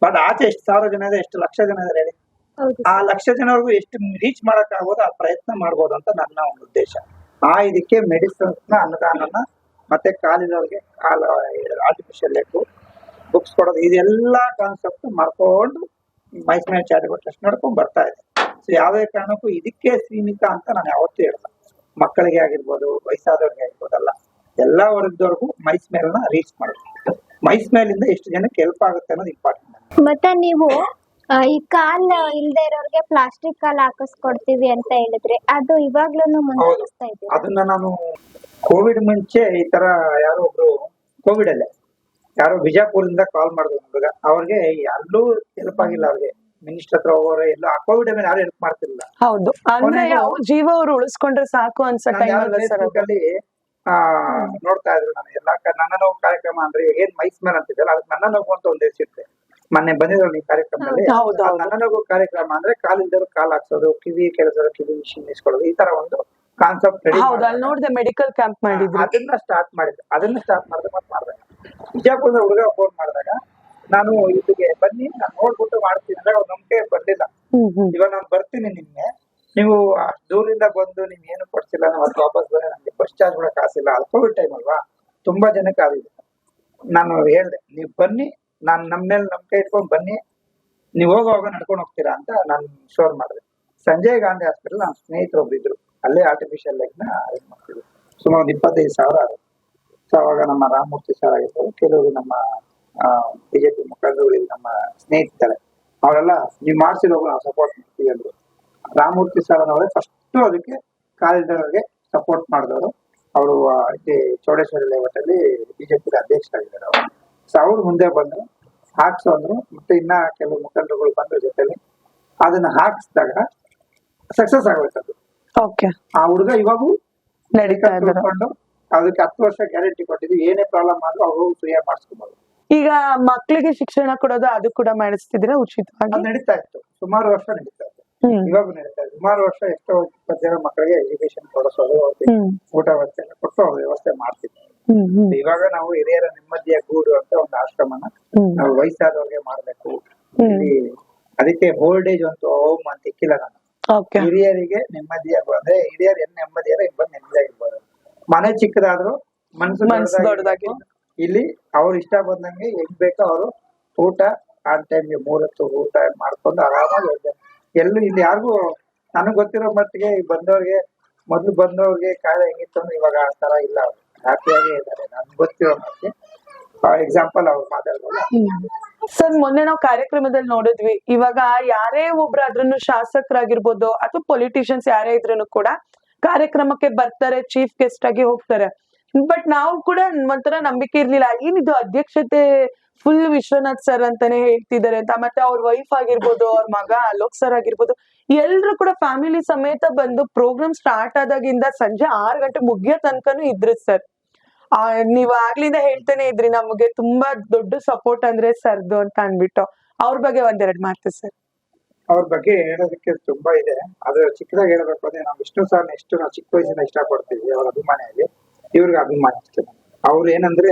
[SPEAKER 7] ಬಟ್ ಆಚೆ ಎಷ್ಟು ಸಾವಿರ ಜನ ಇದೆ, ಎಷ್ಟು ಲಕ್ಷ ಜನ ಇದಾರೆ ಹೇಳಿ. ಆ ಲಕ್ಷ ಜನವರೆಗೂ ಎಷ್ಟು ರೀಚ್ ಮಾಡಕ್ ಆಗ್ಬೋದು ಆ ಪ್ರಯತ್ನ ಮಾಡ್ಬೋದು ಅಂತ ನನ್ನ ಒಂದು ಉದ್ದೇಶ. ಆ ಇದಕ್ಕೆ ಮೆಡಿಸಿನ್ಸ್ನ ಅನುದಾನನ ಮತ್ತೆ ಕಾಲಿನವ್ರಿಗೆ ಕಾಲ ಆರ್ಟಿಫಿಷಿಯಲ್ ಲೆಗ್ ಬುಕ್ಸ್ ಕೊಡೋದು ಇದೆಲ್ಲ ಕಾನ್ಸೆಪ್ಟ್ ಮಾಡ್ಕೊಂಡು ಮೈಸೂರಿನ ಚಾರಿಟಬಲ್ ಟ್ರಸ್ಟ್ ನಡ್ಕೊಂಡು ಬರ್ತಾ ಇದೆ. ಸೊ ಯಾವುದೇ ಕಾರಣಕ್ಕೂ ಇದಕ್ಕೆ ಸೀಮಿತ ಅಂತ ನಾನು ಯಾವತ್ತೂ ಹೇಳಲ್ಲ. ಮಕ್ಕಳಿಗೆ ಆಗಿರ್ಬೋದು ವಯಸ್ಸಾದವ್ರಿಗೆ ಆಗಿರ್ಬೋದಲ್ಲ. ಎಲ್ಲಾ ವರ್ಗದವ್ರಿಗೂ ಮೈಸ್ ಮೇಲ್ನ ರೀಚ್ ಮಾಡಬೇಕು. ಮೈಸ್ ಮೇಲಿಂದ ಎಷ್ಟು ಜನಕ್ಕೆ ಹೆಲ್ಪ್ ಆಗುತ್ತೆ ಅನ್ನೋದು ಇಂಪಾರ್ಟೆಂಟ್
[SPEAKER 6] ಮತ್ತೆ ನೀವು ಈ ಕಾಲ್ ಇಲ್ದೆ ಇರೋರ್ಗೆ ಪ್ಲಾಸ್ಟಿಕ್ ಕಾಲ್ ಹಾಕಿಸ್ಕೊಡ್ತೀವಿ ಅಂತ ಹೇಳಿದ್ರೆ ಅದು ಇವಾಗ್ಲೂ ಮುಂದುವರಿಸ್ತಾ ಇದೆ
[SPEAKER 7] ಅದನ್ನ ನಾನು ಕೋವಿಡ್ ಮುಂಚೆ ಈ ತರ ಯಾರೋ ಒಬ್ರು ಕೋವಿಡ್ ಅಲ್ಲೇ ಯಾರೋ ಬಿಜಾಪುರದಿಂದ ಕಾಲ್ ಮಾಡಿದ್ರು ನಮ್ಗೆ ಅವ್ರಿಗೆ ಎಲ್ಲೂ ಹೆಲ್ಪ್ ಆಗಿಲ್ಲ ಅವ್ರಿಗೆ. ಮಿನಿಸ್ಟರ್ ಹತ್ರ ಹೋಗೋರು ಎಲ್ಲ ಆ ಕೋವಿಡ್ ಮೇಲೆ ಯಾರು ಹೆಲ್ಪ್ ಮಾಡ್ತಿರ್ಲಿಲ್ಲ.
[SPEAKER 2] ಹೌದು. ಅಂದ್ರೆ ಜೀವ ಅವ್ರು ಉಳಿಸ್ಕೊಂಡ್ರೆ ಸಾಕು ಅನ್ಸೋ
[SPEAKER 7] ನಾನು
[SPEAKER 2] ಟೈಮ್
[SPEAKER 7] ಯಾರೋ
[SPEAKER 2] ಅಲ್ಲ
[SPEAKER 7] ಆ ನೋಡ್ತಾ ಇದ್ರು ನಾನು. ಎಲ್ಲಾ ನನ್ನ ನೋವು ಕಾರ್ಯಕ್ರಮ ಅಂದ್ರೆ ಏನ್ ಮೈಸ್ ಮೇಲೆ ಅಂತಿದ್ದಲ್ಲ ಅದಕ್ಕೆ ನನ್ನ ನೋವು ಅಂತ ಒಂದು ಹೆಸರಿತ್ತೆ ಮೊನ್ನೆ ಬಂದಿದ್ರು ಈ ಕಾರ್ಯಕ್ರಮದಲ್ಲಿ? ನೋವು ಕಾರ್ಯಕ್ರಮ ಅಂದ್ರೆ ಕಾಲಿಲ್ದರು ಕಾಲ್ ಹಾಕ್ಸೋದು ಕಿವಿ ಕೆಲಸೋದು ಕಿವಿ ಮಿಷಿನ್ ಇಸ್ಕೊಳ್ಳೋದು ಈ ತರ ಒಂದು ಕಾನ್ಸೆಪ್ಟ್ ರೆಡಿ
[SPEAKER 2] ಹೌದು ಅಲ್ಲಿ ನೋಡಿದೆ ಮೆಡಿಕಲ್ ಕ್ಯಾಂಪ್ ಮಾಡಿದ್ರು.
[SPEAKER 7] ಅದನ್ನ ಸ್ಟಾರ್ಟ್ ಮಾಡಿದ್ರು ಅದನ್ನ ಸ್ಟಾರ್ಟ್ ಮಾಡಿದ್ರೆ ಮತ್ತೆ ಮಾಡಿದಾಗ ವಿಜಯಪುರದ ಹುಡುಗ ಫೋನ್ ಮಾಡಿದಾಗ ನಾನು ಇದಕ್ಕೆ ಬನ್ನಿ ನಾನು ನೋಡ್ಬಿಟ್ಟು ಮಾಡ್ತೀನಿ. ಅಂದ್ರೆ ಅವ್ರು ನಂಬಿಕೆ
[SPEAKER 2] ಹ್ಮ್
[SPEAKER 7] ಇವಾಗ ನಾನು ಬರ್ತೀನಿ ನಿನ್ನೆ ನೀವು ದೂರಿಂದ ಬಂದು ನೀವು ಏನು ಕೊಡ್ಸಿಲ್ಲ ನಾವು ಮತ್ತೆ ವಾಪಸ್ ಬಂದ್ರೆ ನಮ್ಗೆ ಬಸ್ ಚಾರ್ಜ್ ಕೂಡ ಕಾಸಿಲ್ಲ ಅದು ಕೋವಿಡ್ ಟೈಮ್ ಅಲ್ವಾ? ತುಂಬಾ ಜನಕ್ಕೆ ಆಗಿದೆ. ನಾನು ಹೇಳ್ದೆ ನೀವು ಬನ್ನಿ ನಾನು ನಮ್ಮ ಮೇಲೆ ನಂಬಿಕೆ ಇಟ್ಕೊಂಡು ಬನ್ನಿ. ನೀವು ಹೋಗುವಾಗ ನಡ್ಕೊಂಡು ಹೋಗ್ತೀರಾ ಅಂತ ನಾನು ಶೋರ್ ಮಾಡಿದೆ. ಸಂಜಯ್ ಗಾಂಧಿ ಹಾಸ್ಪಿಟಲ್ ನನ್ನ ಸ್ನೇಹಿತರು ಒಬ್ಬಿದ್ರು ಅಲ್ಲೇ ಆರ್ಟಿಫಿಷಿಯಲ್ ಲೆಗ್ನ ಅರೇಂಜ್ ಮಾಡ್ತಿದ್ರು. ಸುಮಾರು ಒಂದು ಇಪ್ಪತ್ತೈದು ಸಾವಿರ ಆಗುತ್ತೆ ಸೊ ಅವಾಗ ನಮ್ಮ ರಾಮಮೂರ್ತಿ ಸರ್ ಆಗಿರ್ಬೋದು ಕೆಲವರು ನಮ್ಮ ಬಿಜೆಪಿ ಮುಖಂಡರುಗಳಿಗೆ ನಮ್ಮ ಸ್ನೇಹಿತರೆ ಅವರೆಲ್ಲ ನೀವು ಮಾಡಿಸಿದಾಗ ನಾವು ಸಪೋರ್ಟ್ ಮಾಡ್ತೀವಿ ಅಂದ್ರು. ರಾಮಮೂರ್ತಿ ಸರ್ ಅನ್ನೋರೇ ಫಸ್ಟ್ ಅದಕ್ಕೆ ಕಾಲಿಡರ್ಗೆ ಸಪೋರ್ಟ್ ಮಾಡಿದವರು. ಅವರು ಚೌಡೇಶ್ವರಿ ಲೇಔಟ್ ಅಲ್ಲಿ ಬಿಜೆಪಿ ಅಧ್ಯಕ್ಷರಾಗಿದ್ದಾರೆ ಅವರು. ಅವ್ರು ಮುಂದೆ ಬಂದ್ರು ಹಾಕ್ಸು ಅಂದ್ರು ಮತ್ತೆ ಇನ್ನ ಕೆಲವು ಮುಖಂಡರುಗಳು ಬಂದ್ರ ಜೊತೆಲಿ. ಅದನ್ನ ಹಾಕಿಸಿದಾಗ ಸಕ್ಸಸ್ ಆಗ್ಬೇಕದು
[SPEAKER 2] ಓಕೆ
[SPEAKER 7] ಆ ಹುಡುಗ ಇವಾಗೂ
[SPEAKER 2] ನಡೀತಾ ಇದ್ದಾರೆ.
[SPEAKER 7] ತಿಳ್ಕೊಂಡು ಅದಕ್ಕೆ ಹತ್ತು ವರ್ಷ ಗ್ಯಾರಂಟಿ ಕೊಟ್ಟಿದ್ವಿ ಏನೇ ಪ್ರಾಬ್ಲಮ್ ಆದ್ರೂ ಅವರು ಫ್ರೀಯಾಗಿ ಮಾಡಿಸ್ಕೊಬೋದು.
[SPEAKER 2] ಈಗ ಮಕ್ಕಳಿಗೆ ಶಿಕ್ಷಣ ಕೊಡೋದು ಅದು ಕೂಡ ಮಾಡಿಸ್ತಿದ್ರೆ ಉಚಿತವಾಗಿ?
[SPEAKER 7] ನಡೀತಾ ಇತ್ತು. ಸುಮಾರು ವರ್ಷ ನಡೀತಾ ಇತ್ತು.
[SPEAKER 2] ಇವಾಗ
[SPEAKER 7] ಇವಾಗೂ ನಡೀತಾ ಇದೆ ಸುಮಾರು ವರ್ಷ ಎಷ್ಟೋ ಇಪ್ಪತ್ತು ಜನ ಮಕ್ಕಳಿಗೆ ಎಜುಕೇಶನ್ ಕೊಡಿಸೋದು ಅವ್ರಿಗೆ
[SPEAKER 2] ಹ್ಮ್.
[SPEAKER 7] ಊಟ ವ್ಯವಸ್ಥೆ ಎಲ್ಲ ಕೊಟ್ಟು ಅವ್ರ ವ್ಯವಸ್ಥೆ ಮಾಡ್ತಿದ್ವಿ ಇವಾಗ ನಾವು ಹಿರಿಯರ ನೆಮ್ಮದಿಯ ಗೂಡು ಅಂತ ಒಂದು ಆಶ್ರಮನ ನಾವು ವಯಸ್ಸಾದವ್ರಿಗೆ ಮಾಡ್ಬೇಕು. ಅದಕ್ಕೆ ಓಲ್ಡ್ ಏಜ್ ಅಂತ ಹೋಮ್ ಅಂತ ಇಕ್ಕಿಲ್ಲ ನಾನು. ಹಿರಿಯರಿಗೆ ನೆಮ್ಮದಿಯ ಅಂದ್ರೆ ಹಿರಿಯರು ಏನ್ ನೆಮ್ಮದಿಯಾರ ಇಬ್ಬರು ನೆಮ್ಮದಿಯಾಗಿರ್ಬೋದು ಮನೆ ಚಿಕ್ಕದಾದ್ರೂ ಮನಸ್ಸು
[SPEAKER 2] ಮನ್ಸು
[SPEAKER 7] ದೊಡ್ಡದಾಗಿ. ಇಲ್ಲಿ ಅವ್ರು ಇಷ್ಟ ಬಂದಂಗೆ ಹೆಂಗ್ ಬೇಕೋ ಅವರು ಊಟ ಆನ್ ಟೈಮ್ಗೆ ಮೂರತ್ತು ಊಟ ಮಾಡ್ಕೊಂಡು ಆರಾಮಾಗಿ ಹೋಗ್ತಾರೆ. ಎಲ್ಲೂ ಇಲ್ಲಿ ಯಾರಿಗೂ ನನಗ್ ಗೊತ್ತಿರೋ ಮಟ್ಟಿಗೆ ಬಂದವ್ರಿಗೆ ಮೊದ್ಲು ಬಂದವ್ರಿಗೆ ಕಾಯಿಲೆ ಹೆಂಗಿತ್ತು ಅಂದ್ರೆ ಇವಾಗ ಆ ತರ ಇಲ್ಲ ಅವ್ರು. ಹ್ಯಾಪಿಯಾಗೇ ಇದ್ದಾರೆ. ಗೊತ್ತಿರೋ ಫಾರ್ ಎಕ್ಸಾಂಪಲ್ ಅವ್ರು
[SPEAKER 2] ಸರ್, ಮೊನ್ನೆ ನಾವು ಕಾರ್ಯಕ್ರಮದಲ್ಲಿ ನೋಡಿದ್ವಿ. ಇವಾಗ ಯಾರೇ ಒಬ್ರಾದ್ರೂ ಶಾಸಕರಾಗಿರ್ಬೋದು ಅಥವಾ ಪೊಲಿಟಿಷಿಯನ್ಸ್ ಯಾರೇ ಇದ್ರೂ ಕೂಡ ಕಾರ್ಯಕ್ರಮಕ್ಕೆ ಬರ್ತಾರೆ ಚೀಫ್ ಗೆಸ್ಟ್ ಆಗಿ ಹೋಗ್ತಾರೆ. ಬಟ್ ನಾವು ಕೂಡ ಒಂಥರ ನಂಬಿಕೆ ಇರ್ಲಿಲ್ಲ. ಏನಿದು ಅಧ್ಯಕ್ಷತೆ ಫುಲ್ ವಿಶ್ವನಾಥ್ ಸರ್ ಅಂತಾನೆ ಹೇಳ್ತಿದ್ದಾರೆ ಅಂತ. ಮತ್ತೆ ಅವ್ರ ವೈಫ್ ಆಗಿರ್ಬೋದು, ಅವ್ರ ಮಗ ಅಲೋಕ್ ಸರ್ ಆಗಿರ್ಬೋದು, ಎಲ್ರು ಕೂಡ ಫ್ಯಾಮಿಲಿ ಸಮೇತ ಬಂದು ಪ್ರೋಗ್ರಾಮ್ ಸ್ಟಾರ್ಟ್ ಆದಾಗಿಂದ ಸಂಜೆ ಆರು ಗಂಟೆ ಮುಗಿಯೋ ತನಕನೂ ಇದ್ರು ಸರ್ ಆ, ನೀವ್ ಆಗ್ಲಿಂದ ಹೇಳ್ತಾನೆ ಇದ್ರಿ, ನಮಗೆ ತುಂಬಾ ದೊಡ್ಡ ಸಪೋರ್ಟ್ ಅಂದ್ರೆ ಸರ್ದು ಅಂತ ಅನ್ಬಿಟ್ಟು ಅವ್ರ ಬಗ್ಗೆ ಒಂದೆರಡು ಮಾತು ಸರ್
[SPEAKER 7] ಅವ್ರ ಬಗ್ಗೆ ಹೇಳೋದಕ್ಕೆ ತುಂಬಾ ಇದೆ. ಆದ್ರೆ ಚಿಕ್ಕದಾಗಿ ಹೇಳಬೇಕು ಅಂದ್ರೆ ನಾವು ವಿಷ್ಣು ಸರ್ ಎಷ್ಟು ನಾವು ಚಿಕ್ಕ ವಯಸ್ಸಿನ ಇಷ್ಟಪಡ್ತೀವಿ ಅವ್ರ ಅಭಿಮಾನಿಯಾಗಿ. ಇವ್ರಿಗೆ ಅಭಿಮಾನಿ ಅಷ್ಟೇ. ಅವ್ರು ಏನಂದ್ರೆ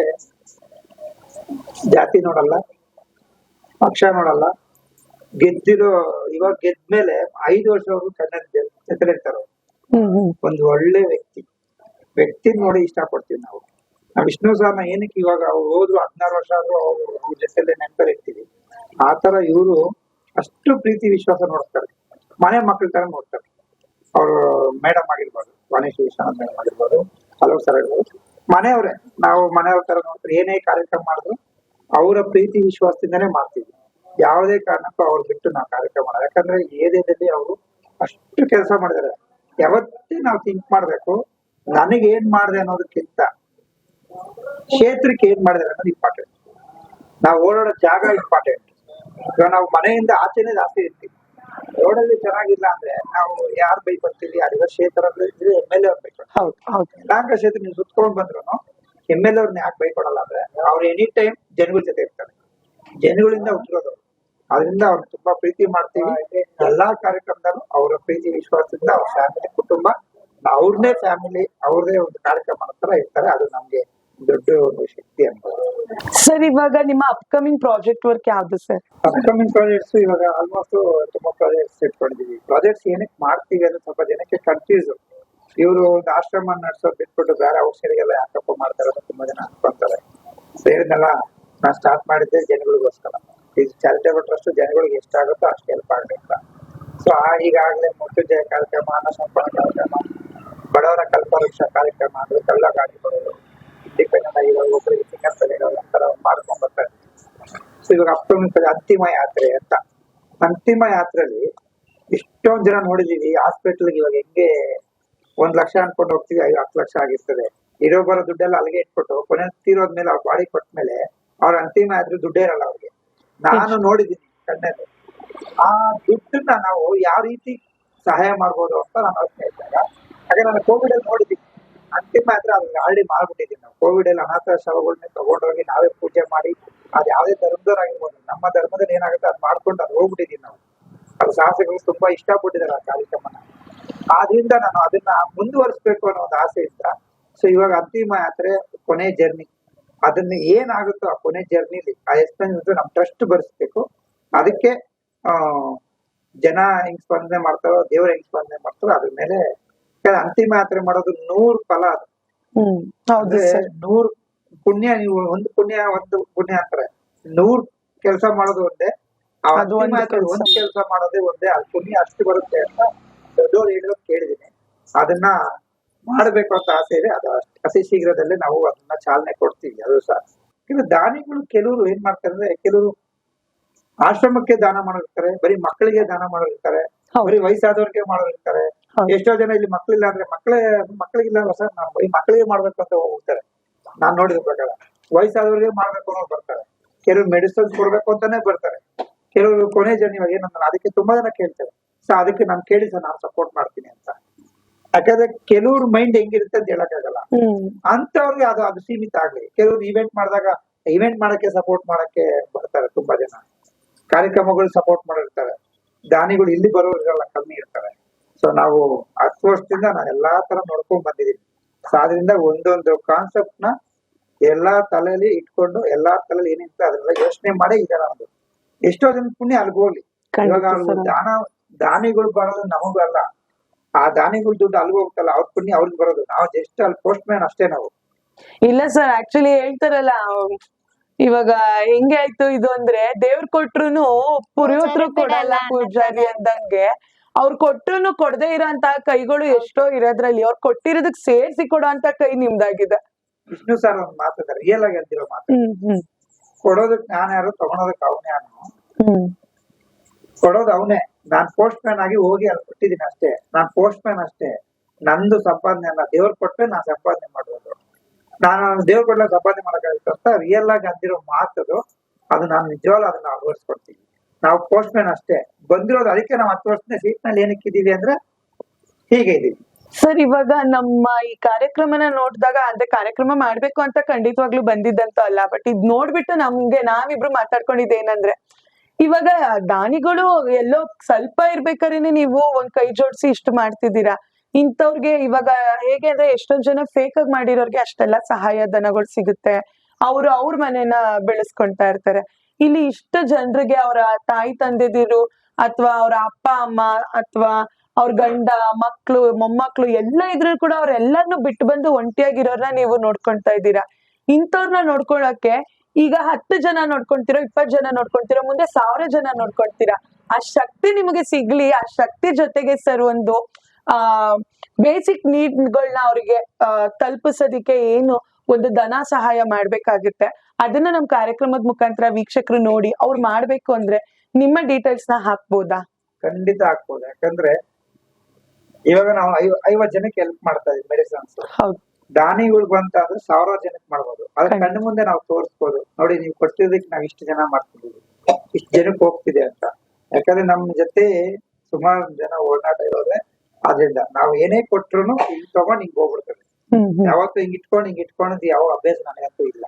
[SPEAKER 7] ಜಾತಿ ನೋಡಲ್ಲ ಪಕ್ಷ ನೋಡಲ್ಲ. ಗೆದ್ದಿರೋ ಇವಾಗ ಗೆದ್ಮೇಲೆ ಐದು ವರ್ಷವರೆಗೂ ಕನ್ನಡ
[SPEAKER 2] ಹೆಸರಿರ್ತಾರ
[SPEAKER 7] ಒಂದು ಒಳ್ಳೆ ವ್ಯಕ್ತಿ. ವ್ಯಕ್ತಿ ನೋಡಿ ಇಷ್ಟ ಪಡ್ತೀವಿ ನಾವು. ನಾವು ವಿಷ್ಣು ಸರ್ನ ಏನಕ್ಕೆ ಇವಾಗ ಅವ್ರು ಹೋದ್ರು ಹದಿನಾರು ವರ್ಷ ಆದ್ರೂ ಅವ್ರು ಅವ್ರ ಜೊತೆಲ್ಲೇ ನೆನಪಲ್ಲಿ ಇರ್ತೀವಿ. ಆ ತರ ಇವರು ಅಷ್ಟು ಪ್ರೀತಿ ವಿಶ್ವಾಸ ನೋಡ್ತಾರೆ. ಮನೆ ಮಕ್ಕಳ ತರ ನೋಡ್ತಾರೆ. ಅವರು ಮೇಡಮ್ ಆಗಿರ್ಬೋದು ಗಣೇಶ ವಿಶ್ವನಾಥ್ ಮೇಡಮ್ ಆಗಿರ್ಬೋದು ಹಲವು ಸರ್ ಆಗಿರ್ಬೋದು ಮನೆಯವ್ರೆ, ನಾವು ಮನೆಯವ್ರ ತರ ನೋಡ್ತಾರೆ, ಏನೇ ಕಾರ್ಯಕ್ರಮ ಮಾಡಿದ್ರು ಅವರ ಪ್ರೀತಿ ವಿಶ್ವಾಸದಿಂದನೇ ಮಾಡ್ತೀವಿ ಯಾವುದೇ ಕಾರಣಕ್ಕೂ ಅವ್ರು ಬಿಟ್ಟು ನಾವು ಕಾರ್ಯಕ್ರಮ ಮಾಡೋದು ಯಾಕಂದ್ರೆ ಏರಿಯಾದಲ್ಲಿ ಅವರು ಅಷ್ಟು ಕೆಲಸ ಮಾಡಿದ್ದಾರೆ. ಯಾವತ್ತೇ ನಾವು ಥಿಂಕ್ ಮಾಡ್ಬೇಕು ಏನ್ ಮಾಡಿದೆ ಅನ್ನೋದಕ್ಕಿಂತ ಕ್ಷೇತ್ರಕ್ಕೆ ಏನ್ ಮಾಡಿದಾರೆ ಅನ್ನೋದು ಇಂಪಾರ್ಟೆಂಟ್ ನಾವು ಓಡಾಡೋ ಜಾಗ ಇಂಪಾರ್ಟೆಂಟ್ ಇವಾಗ ನಾವು ಮನೆಯಿಂದ ಆಚೆನೇ ಜಾಸ್ತಿ ಇರ್ತೀವಿ. ರೋಡಲ್ಲಿ ಚೆನ್ನಾಗಿಲ್ಲ ಅಂದ್ರೆ ನಾವು ಯಾರು ಬರ್ತೀವಿ ಯಾರಿಗ ಕ್ಷೇತ್ರ ಇದ್ರೆ ಎಂ ಎಲ್ ಎ ಅವ್ರ ಬೈಕ್
[SPEAKER 2] ಹೌದು ಹೌದು.
[SPEAKER 7] ಕ್ಷೇತ್ರ ನೀವು ಸುತ್ಕೊಂಡ್ ಬಂದ್ರು ಎಂ ಎಲ್ ಅವ್ರನ್ನ ಯಾಕೆ ಬೈಕೊಡಲ್ಲ ಅಂದ್ರೆ ಅವ್ರು ಎನಿ ಟೈಮ್ ಜನಗಳ ಜೊತೆ ಇರ್ತಾರೆ. ಜನಗಳಿಂದ ಹುಟ್ಟಿರೋದು. ಅದರಿಂದ ಅವ್ರು ತುಂಬಾ ಪ್ರೀತಿ ಮಾಡ್ತೀವಿ. ಎಲ್ಲಾ ಕಾರ್ಯಕ್ರಮದಲ್ಲೂ ಅವರ ಪ್ರೀತಿ ವಿಶ್ವಾಸದಿಂದ ಅವ್ರ ಫ್ಯಾಮಿಲಿ ಕುಟುಂಬ ಅವ್ರನ್ನೇ ಫ್ಯಾಮಿಲಿ ಅವ್ರದೇ ಒಂದು ಕಾರ್ಯಕ್ರಮ ತರ ಇರ್ತಾರೆ. ಅದು ನಮ್ಗೆ ದೊಡ್ಡ ಒಂದು ಶಕ್ತಿ ಅಂತ.
[SPEAKER 2] ಸರ್ ಇವಾಗ ನಿಮ್ಮ ಅಪ್ಕಮಿಂಗ್ ಪ್ರಾಜೆಕ್ಟ್ ವರ್ಕ್ ಯಾವ್ದು ಸರ್
[SPEAKER 7] ಅಪ್ಕಮಿಂಗ್ ಪ್ರಾಜೆಕ್ಟ್ಸ್ ಇವಾಗ ಆಲ್ಮೋಸ್ಟ್ ತುಂಬಾ ಪ್ರಾಜೆಕ್ಟ್ಸ್ ಇಟ್ಕೊಂಡಿದೀವಿ. ಪ್ರಾಜೆಕ್ಟ್ಸ್ ಏನಕ್ಕೆ ಮಾಡ್ತೀವಿ ಅಂದ್ರೆ ಸ್ವಲ್ಪ ಜನಕ್ಕೆ ಕನ್ಫ್ಯೂಸ್ ಇವರು ಒಂದು ಆಶ್ರಮ ನಡೆಸೋ ಬಿಟ್ಬಿಟ್ಟು ಬೇರೆ ಔಷಧಿಗೆಲ್ಲ ಯಾಕಪ್ಪ ಮಾಡ್ತಾರೆ ಅಂತ ತುಂಬಾ ಜನ ಅನ್ಕೊಂತಾರೆ. ಸೇರಿದ್ನಲ್ಲ ನಾನು ಸ್ಟಾರ್ಟ್ ಮಾಡಿದ್ದೆ ಜನಗಳಿಗೋಸ್ಕರ. ಇದು ಚಾರಿಟೇಬಲ್ ಟ್ರಸ್ಟ್ ಜನಗಳಿಗೆ ಎಷ್ಟಾಗುತ್ತೋ ಅಷ್ಟು ಹೆಲ್ಪ್ ಆಗ್ಬೇಕು. ಸೊ ಆ ಈಗಾಗಲೇ ಜಯ ಕಾರ್ಯಕ್ರಮ ಅನ್ನಸಂಪನ್ನ ಕಾರ್ಯಕ್ರಮ ಬಡವರ ಕಲ್ಪವೃಕ್ಷ ಕಾರ್ಯಕ್ರಮ ಅಂದ್ರೆ ಕಳ್ಳ ಗಾಡಿ ಕೊಡೋದು ಒಬ್ಬರಿಗೆ ಅಂತರ ಮಾಡ್ಕೊಂಡ್ ಬರ್ತಾರೆ ಸೊ ಇವಾಗ ಅಪ್ಕಮಿಂಗ್ ಅಂತಿಮ ಯಾತ್ರೆ ಅಂತ ಅಂತಿಮ ಯಾತ್ರೆಯಲ್ಲಿ ಎಷ್ಟೊಂದ್ ಜನ ನೋಡಿದೀವಿ ಹಾಸ್ಪಿಟಲ್ಗೆ ಇವಾಗ ಹೆಂಗೆ ಒಂದ್ ಲಕ್ಷ ಅನ್ಕೊಂಡು ಹೋಗ್ತೀವಿ ಐದು ಹತ್ತು ಲಕ್ಷ ಆಗಿರ್ತದೆ. ಇರೋ ಬರೋ ದುಡ್ಡೆಲ್ಲ ಅಲ್ಲಿಗೆ ಇಟ್ಬಿಟ್ಟು ಕೊನೆ ತೀರೋದ್ಮೇಲೆ ಅವ್ರ ಬಾಡಿ ಕೊಟ್ಮೇಲೆ ಅವ್ರ ಅಂತಿಮ ಯಾತ್ರೆ ದುಡ್ಡೇ ಇರಲ್ಲ ಅವ್ರಿಗೆ. ನಾನು ನೋಡಿದೀನಿ ಕಣ್ಣಲ್ಲಿ. ಆ ದುಡ್ಡನ್ನ ನಾವು ಯಾವ ರೀತಿ ಸಹಾಯ ಮಾಡ್ಬೋದು ಅಂತ ನಾನು ಯೋಚನೆ ಇದ್ದಾಗ ಹಾಗೆ ನಾನು ಕೋವಿಡ್ ಅಲ್ಲಿ ನೋಡಿದ್ದೀನಿ ಅಂತಿಮ ಯಾತ್ರೆ ಅದನ್ನ ಆಲ್ರೆಡಿ ಮಾಡ್ಬಿಟ್ಟಿದ್ದೀವಿ ನಾವು. ಕೋವಿಡ್ ಎಲ್ಲ ಅನಾಥ ಶವಗಳನ್ನ ತಗೊಂಡೋಗಿ ನಾವೇ ಪೂಜೆ ಮಾಡಿ, ಅದು ಯಾವುದೇ ಧರ್ಮದವರಾಗಿರ್ಬೋದು ನಮ್ಮ ಧರ್ಮದಲ್ಲಿ ಏನಾಗುತ್ತೆ ಅದು ಮಾಡ್ಕೊಂಡು ಅದು ಹೋಗ್ಬಿಟ್ಟಿದೀವಿ ನಾವು. ಅದು ಸಾಹಸಗಳು ತುಂಬಾ ಇಷ್ಟಪಟ್ಟಿದ್ದಾರೆ ಆ ಕಾರ್ಯಕ್ರಮನ. ಆದ್ರಿಂದ ನಾನು ಅದನ್ನ ಮುಂದುವರಿಸ್ಬೇಕು ಅನ್ನೋ ಒಂದು ಆಸೆ ಇತ್ತ. ಸೊ ಇವಾಗ ಅಂತಿಮ ಯಾತ್ರೆ ಕೊನೆ ಜರ್ನಿ ಅದನ್ನ ಏನಾಗುತ್ತೋ ಆ ಕೊನೆ ಜರ್ನಿಲಿ ಆ ಎಕ್ಸ್ಪೆನ್ಸ್ ನಮ್ ಟ್ರಸ್ಟ್ ಭರಿಸ್ಬೇಕು ಅದಕ್ಕೆ ಜನ ಹೆಂಗ್ ಸ್ಪಂದನೆ ಮಾಡ್ತಾರೋ, ದೇವ್ರ ಹೆಂಗ್ ಸ್ಪಂದನೆ ಮಾಡ್ತಾರೋ ಅದ್ರ ಮೇಲೆ ಅಂತಿಮ ಯಾತ್ರೆ ಮಾಡೋದು ನೂರ್ ಫಲ ಅದು. ನೂರ್ ಪುಣ್ಯ ನೀವು ಒಂದು ಪುಣ್ಯ ಒಂದು ಪುಣ್ಯ ಅಂತಾರೆ. ನೂರ್ ಕೆಲಸ ಮಾಡೋದು ಒಂದೇ.
[SPEAKER 2] ಒಂದು ಕೆಲ್ಸ.
[SPEAKER 7] ಮಾಡೋದೇ ಒಂದೇ. ಅದು ಪುಣ್ಯ ಅಷ್ಟು ಬರುತ್ತೆ ಅಂತ ದೊಡ್ಡವ್ರು ಹೇಳಿರೋದು ಕೇಳಿದೀನಿ ಅದನ್ನ ಮಾಡ್ಬೇಕು ಅಂತ ಆಸೆ ಇದೆ. ಅದು ಅತಿ ಶೀಘ್ರದಲ್ಲೇ ನಾವು ಅದನ್ನ ಚಾಲನೆ ಕೊಡ್ತೀವಿ. ಅದು ಸಹ. ಇನ್ನು ದಾನಿಗಳು ಕೆಲವರು ಏನ್ ಮಾಡ್ತಾರೆ ಅಂದ್ರೆ ಕೆಲವರು ಆಶ್ರಮಕ್ಕೆ ದಾನ ಮಾಡಿರ್ತಾರೆ ಬರೀ ಮಕ್ಕಳಿಗೆ ದಾನ ಮಾಡಿರ್ತಾರೆ. ಬರೀ ವಯಸ್ಸಾದವ್ರಿಗೆ ಮಾಡಿರ್ತಾರೆ. ಎಷ್ಟೋ ಜನ ಇಲ್ಲಿ ಮಕ್ಕಳಿಲ್ಲ ಅಂದ್ರೆ ಮಕ್ಕಳೇ ಮಕ್ಕಳಿಗಿಲ್ಲ ಸರ್ ನಾವು ಈ ಮಕ್ಕಳಿಗೆ ಮಾಡ್ಬೇಕು ಅಂತ ಹೋಗ್ತಾರೆ. ನಾನ್ ನೋಡಿದ ಪ್ರಕಾರ. ವಯಸ್ಸಾದವ್ರಿಗೆ ಮಾಡ್ಬೇಕು ಅನ್ನೋರು ಬರ್ತಾರೆ. ಕೆಲವರು ಮೆಡಿಸಿನ್ಸ್ ಕೊಡ್ಬೇಕು ಅಂತಾನೆ ಬರ್ತಾರೆ. ಕೆಲವರು ಕೊನೆ ಜನ ಇವಾಗ ಏನಂದ್ರೆ ಅದಕ್ಕೆ ತುಂಬಾ ಜನ ಕೇಳ್ತಾರೆ ಸೊ ಅದಕ್ಕೆ ನಾನು ಕೇಳಿ ಸರ್ ನಾನು ಸಪೋರ್ಟ್ ಮಾಡ್ತೀನಿ ಅಂತ. ಯಾಕಂದ್ರೆ ಕೆಲವ್ರ ಮೈಂಡ್ ಹೆಂಗಿರುತ್ತೆ ಅಂತ ಹೇಳಕ್ಕಾಗಲ್ಲ. ಅಂತವ್ರಿಗೆ ಅದು ಅದು ಸೀಮಿತ ಆಗ್ಲಿ. ಕೆಲವ್ರು ಇವೆಂಟ್ ಮಾಡಿದಾಗ ಇವೆಂಟ್ ಮಾಡಕ್ಕೆ ಸಪೋರ್ಟ್ ಮಾಡಕ್ಕೆ ಬರ್ತಾರೆ ತುಂಬಾ ಜನ. ಕಾರ್ಯಕ್ರಮಗಳು ಸಪೋರ್ಟ್ ಮಾಡಿರ್ತಾರೆ. ದಾನಿಗಳು ಇಲ್ಲಿ ಬರೋರು ಇರಲ್ಲ ಕಮ್ಮಿ ಇರ್ತಾರೆ. ಸೊ ನಾವು ಹತ್ತು ವರ್ಷದಿಂದ ನಾನು ಎಲ್ಲಾ ತರ ನೋಡ್ಕೊಂಡ್ ಬಂದಿದ್ದೀನಿ ಸೊ ಆದ್ರಿಂದ ಒಂದೊಂದು ಕಾನ್ಸೆಪ್ಟ್ನ ಎಲ್ಲಾ ತಲೆಯಲ್ಲಿ ಇಟ್ಕೊಂಡು ಎಲ್ಲಾ ತಲೆಯಲ್ಲಿ ಏನಿತ್ತು ಅದನ್ನೆಲ್ಲ ಯೋಚನೆ ಮಾಡೇ ಇದೆ ನಮ್ದು. ಎಷ್ಟೋ ದಿನ ಪುಣ್ಯ ಅಲ್ಲಿಗೆ ಹೋಗ್ಲಿ. ಇವಾಗ ದಾನ ದಾನಿಗಳು ಬರೋದು ನಮಗೂ ಅಲ್ಲ. ಆ ದಾನಿಗಳ ದುಡ್ಡು ಅಲ್ಲಿಗೆ ಹೋಗ್ತಲ್ಲ ಅವ್ರ ಪುಣ್ಯ ಅವ್ರಿಗೆ ಬರೋದು. ನಾವು ಜಸ್ಟ್ ಅಲ್ಲಿ ಪೋಸ್ಟ್ ಮ್ಯಾನ್ ಅಷ್ಟೇ ನಾವು.
[SPEAKER 2] ಇಲ್ಲ ಸರ್ ಆಕ್ಚುಲಿ ಹೇಳ್ತಾರಲ್ಲ ಇವಾಗ ಹೆಂಗೆ ಆಯ್ತು ಇದು ಅಂದ್ರೆ ದೇವ್ರ ಕೊಟ್ರುನು
[SPEAKER 6] ಪುರೋಹಿತರು
[SPEAKER 2] ಕೊಡಲ್ಲ ಪೂಜಾರಿ ಅಂದಂಗೆ. ಅವ್ರು ಕೊಡದೆ ಕೊಡದೇ ಇರೋಂತ ಕೈಗಳು ಎಷ್ಟೋ ಇರೋದ್ರಲ್ಲಿ ಅವ್ರು ಕೊಟ್ಟಿರೋದಕ್ ಸೇರ್ಸಿ ಕೊಡೋ ಅಂತ ಕೈ ನಿಮ್ದಾಗಿದೆ.
[SPEAKER 7] ವಿಷ್ಣು ಸರ್ ಒಂದು ಮಾತಾಡ್ತಾರೆ ರಿಯಲ್ ಆಗಿ ಅಂತಿರೋ ಮಾತು. ಕೊಡೋದಕ್ ನಾನು ಯಾರು ತಗೊಳೋದಕ್ ಅವನೇ ಅವನು
[SPEAKER 2] ಹ್ಮ್.
[SPEAKER 7] ಕೊಡೋದು ಅವನೇ. ನಾನ್ ಪೋಸ್ಟ್ ಮ್ಯಾನ್ ಆಗಿ ಹೋಗಿ ಅಲ್ಲಿ ಕೊಟ್ಟಿದ್ದೀನಿ ಅಷ್ಟೇ. ನಾನ್ ಪೋಸ್ಟ್ ಮ್ಯಾನ್ ಅಷ್ಟೇ. ನಂದು ಸಂಪಾದನೆ ಅಲ್ಲ ದೇವ್ರ ಕೊಟ್ಟೆ ನಾನ್ ಸಂಪಾದನೆ ಮಾಡೋದು. ನಾನು ದೇವ್ರ ಕೊಡ್ಲ ಸಂಪಾದನೆ ಮಾಡಕ್ಕಾಗುತ್ತೆ ಅಂತ ರಿಯಲ್ ಆಗಿ ಅಂತಿರೋ ಮಾತದು ಅದು ನಾನು ನಿಜವಾಗ್ಲೂ ಅದನ್ನ ಅಳವಡಿಸ್ಕೊಡ್ತೀನಿ. ನಾವು ಪೋಸ್ಟ್ ಮ್ಯಾನ್ ಅಷ್ಟೇ. ಬಂದಿರೋದು ಅದಕ್ಕೆ ನಾವು ಹತ್ತು ವರ್ಷದ ಸೀಟ್ನಲ್ಲಿ ಏನಕ್ಕಿದೀವಿ ಅಂದ್ರೆ ಹೀಗೆ ಇದೀವಿ
[SPEAKER 2] ಸರ್, ಇವಾಗ ನಮ್ಮ ಈ ಕಾರ್ಯಕ್ರಮನ ನೋಡಿದಾಗ, ಅಂದ್ರೆ ಕಾರ್ಯಕ್ರಮ ಮಾಡ್ಬೇಕು ಅಂತ ಖಂಡಿತವಾಗ್ಲೂ ಬಂದಿದ್ದಂತ ಅಲ್ಲ ಬಟ್ ಇದ್ ನೋಡ್ಬಿಟ್ಟು ನಮ್ಗೆ ನಾವಿಬ್ರು ಮಾತಾಡ್ಕೊಂಡಿದ್ದೆ ಏನಂದ್ರೆ ಇವಾಗ ದಾನಿಗಳು ಎಲ್ಲೋ ಸ್ವಲ್ಪ ಇರ್ಬೇಕಾರೇನೆ ನೀವು ಒಂದ್ ಕೈ ಜೋಡಿಸಿ ಇಷ್ಟು ಮಾಡ್ತಿದ್ದೀರಾ? ಇಂಥವ್ರಿಗೆ ಇವಾಗ ಹೇಗೆ ಅಂದ್ರೆ ಎಷ್ಟೊಂದ್ ಜನ ಫೇಕ್ ಆಗಿ ಮಾಡಿರೋರ್ಗೆ ಅಷ್ಟೆಲ್ಲ ಸಹಾಯ ಧನಗಳು ಸಿಗುತ್ತೆ. ಅವ್ರು ಅವ್ರ ಮನೇನ ಬೆಳೆಸ್ಕೊಂತಾ ಇರ್ತಾರೆ. ಇಲ್ಲಿ ಇಷ್ಟ ಜನರಿಗೆ ಅವರ ತಾಯಿ ತಂದೆದಿರು ಅಥವಾ ಅವರ ಅಪ್ಪ, ಅಮ್ಮ ಅಥವಾ ಅವ್ರ ಗಂಡ, ಮಕ್ಳು, ಮೊಮ್ಮಕ್ಳು ಎಲ್ಲ ಇದ್ರು ಕೂಡ ಅವ್ರೆಲ್ಲರನ್ನು ಬಿಟ್ಟು ಬಂದು ಒಂಟಿಯಾಗಿರೋರ್ನ ನೀವು ನೋಡ್ಕೊಂತಾ ಇದ್ದೀರಾ? ಇಂಥವ್ರನ್ನ ನೋಡ್ಕೊಳಕ್ಕೆ ಈಗ ಹತ್ತು ಜನ ನೋಡ್ಕೊಂತಿರೋ ಇಪ್ಪತ್ ಜನ ನೋಡ್ಕೊಂತಿರೋ, ಮುಂದೆ ಸಾವಿರ ಜನ ನೋಡ್ಕೊಳ್ತೀರಾ ಆ ಶಕ್ತಿ ನಿಮಗೆ ಸಿಗ್ಲಿ, ಆ ಶಕ್ತಿ ಜೊತೆಗೆ ಸರ್ ಒಂದು, ಆ ಬೇಸಿಕ್ ನೀಡ್ಗಳನ್ನ ಅವರಿಗೆ ತಲುಪಿಸೋದಿಕ್ಕೆ ಏನು ಒಂದು ಧನ ಸಹಾಯ ಮಾಡ್ಬೇಕಾಗುತ್ತೆ. ಅದನ್ನ ನಮ್ ಕಾರ್ಯಕ್ರಮದ ಮುಖಾಂತರ ವೀಕ್ಷಕರು ನೋಡಿ ಅವ್ರು ಮಾಡ್ಬೇಕು ಅಂದ್ರೆ ನಿಮ್ಮ ಡೀಟೇಲ್ಸ್ನ ಹಾಕ್ಬೋದಾ?
[SPEAKER 7] ಖಂಡಿತ ಹಾಕ್ಬೋದು. ಯಾಕಂದ್ರೆ ಇವಾಗ ನಾವು ಐವ ಐವತ್ ಜನಕ್ಕೆ ಹೆಲ್ಪ್ ಮಾಡ್ತಾ ಇದೀವಿ ಮೆಡಿಸನ್ಸ್
[SPEAKER 2] ಹೌದು.
[SPEAKER 7] ದಾನಿಗಳು ಬಂತ ಅಂದ್ರೆ ಸಾವಿರಾರು ಜನಕ್ಕೆ ಮಾಡ್ಬೋದು. ಅದ್ರ. ಕಣ್ಣು ಮುಂದೆ ನಾವು ತೋರಿಸ್ಬೋದು ನೋಡಿ ನೀವು ಕೊಟ್ಟಿದ್ದಕ್ಕೆ ನಾವ್ ಇಷ್ಟು ಜನ ಮಾಡ್ತಿದ್ದೀವಿ ಇಷ್ಟು ಜನಕ್ಕೆ ಹೋಗ್ತಿದೆ ಅಂತ. ಯಾಕಂದ್ರೆ ನಮ್ ಜೊತೆ ಸುಮಾರು ಜನ ಓಡಾಟ ಇರೋದ್ರೆ ಆದ್ರಿಂದ ನಾವು ಏನೇ ಕೊಟ್ರು ಹಿಂಗ್ ತಗೊಂಡ್ ಹಿಂಗ್
[SPEAKER 2] ಹ್ಮ್
[SPEAKER 7] ಯಾವತ್ತು ಹಿಂಗ್ ಇಟ್ಕೊಂಡು ಹಿಂಗ್ ಇಟ್ಕೊಂಡ್ ಯಾವ ಅಭ್ಯಾಸ ನನಗಂತೂ ಇಲ್ಲ.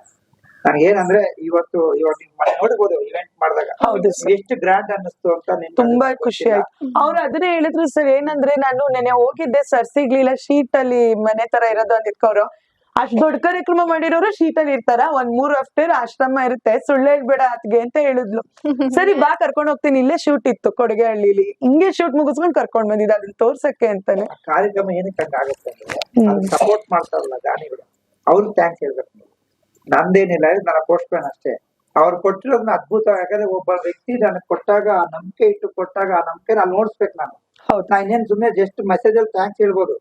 [SPEAKER 7] ಏನಂದ್ರೆ ಇವತ್ತು ಇವತ್ತು ಮನೆ ನೋಡಬಹುದು ಇವೆಂಟ್ ಮಾಡಿದಾಗ.
[SPEAKER 2] ಹೌದು.
[SPEAKER 7] ಎಷ್ಟು ಗ್ರ್ಯಾಂಡ್ ಅನ್ನಿಸ್ತು ಅಂತ ನಿಮ್ಗೆ
[SPEAKER 2] ತುಂಬಾ
[SPEAKER 7] ಗೊತ್ತಿಲ್ಲ.
[SPEAKER 2] ಖುಷಿ ಆಯ್ತು. ಅವ್ರು ಅದನ್ನೇ ಹೇಳಿದ್ರು ಸರ್ ಏನಂದ್ರೆ ನಾನು ನೆನೆ ಹೋಗಿದ್ದೆ ಸರ್ ಸಿಗ್ಲಿಲ್ಲ ಶೀಟ್ ಅಲ್ಲಿ ಮನೆ ತರ ಇರೋದು ಅಂತ ಇಟ್ಕೋರು. ಅಷ್ಟ್ ದೊಡ್ಡ ಕಾರ್ಯಕ್ರಮ ಮಾಡಿರೋರು ಶೀಟ್ ಅಲ್ಲಿ ಇರ್ತಾರ. ಒಂದ್ ಮೂರ್ ಹಫ್ತೆ ಆಶ್ರಮ ಇರುತ್ತೆ. ಸುಳ್ಳು ಹೇಳ್ಬೇಡ ಅತ್ಗೆ ಅಂತ ಹೇಳಿದ್ಲು. *laughs* ಸರಿ ಬಾ ಕರ್ಕೊಂಡ್ ಹೋಗ್ತೀನಿ. ಇಲ್ಲೇ ಶೂಟ್ ಇತ್ತು ಕೊಡುಗೆ ಹಳ್ಳಿಲಿ. ಹಿಂಗೆ ಶೂಟ್ ಮುಗಿಸ್ಕೊಂಡ್ ಕರ್ಕೊಂಡ್ ಬಂದಿದ್ದ. ಅದನ್ನ ತೋರ್ಸಕ್ಕೆ ಅಂತಾನೆ.
[SPEAKER 7] ಆ ಕಾರ್ಯಕ್ರಮ ಏನಕ್ಕೆ ಅಂದ್ರೆ
[SPEAKER 2] ಹ್ಮ್.
[SPEAKER 7] ಸಪೋರ್ಟ್ ಮಾಡ್ತಾರಲ್ಲ ದಾನಿಗಳು ಅವ್ರಿಗೆ ಥ್ಯಾಂಕ್ಸ್ ಹೇಳ್ಬೇಕು. ನೀವು ನಂದೇನಿಲ್ಲ ನನ್ನ ಪೋಸ್ಟ್ ಮ್ಯಾನ್ ಅಷ್ಟೇ. ಅವ್ರು ಕೊಟ್ಟಿರೋದನ್ನ ಅದ್ಭುತ. ಯಾಕಂದ್ರೆ ಒಬ್ಬ ವ್ಯಕ್ತಿ ನನಗೆ ಕೊಟ್ಟಾಗ ಆ ನಂಬಿಕೆ ಇಟ್ಟು ಕೊಟ್ಟಾಗ ಆ ನಂಬಿಕೆ ನಾನು ನೋಡ್ಸ್ಬೇಕು ನಾನು. ನಾ ಇನ್ನೇನ್ ಸುಮ್ಮನೆ ಜಸ್ಟ್ ಮೆಸೇಜ್ ಅಲ್ಲಿ ಥ್ಯಾಂಕ್ಸ್ ಹೇಳ್ಬೋದು.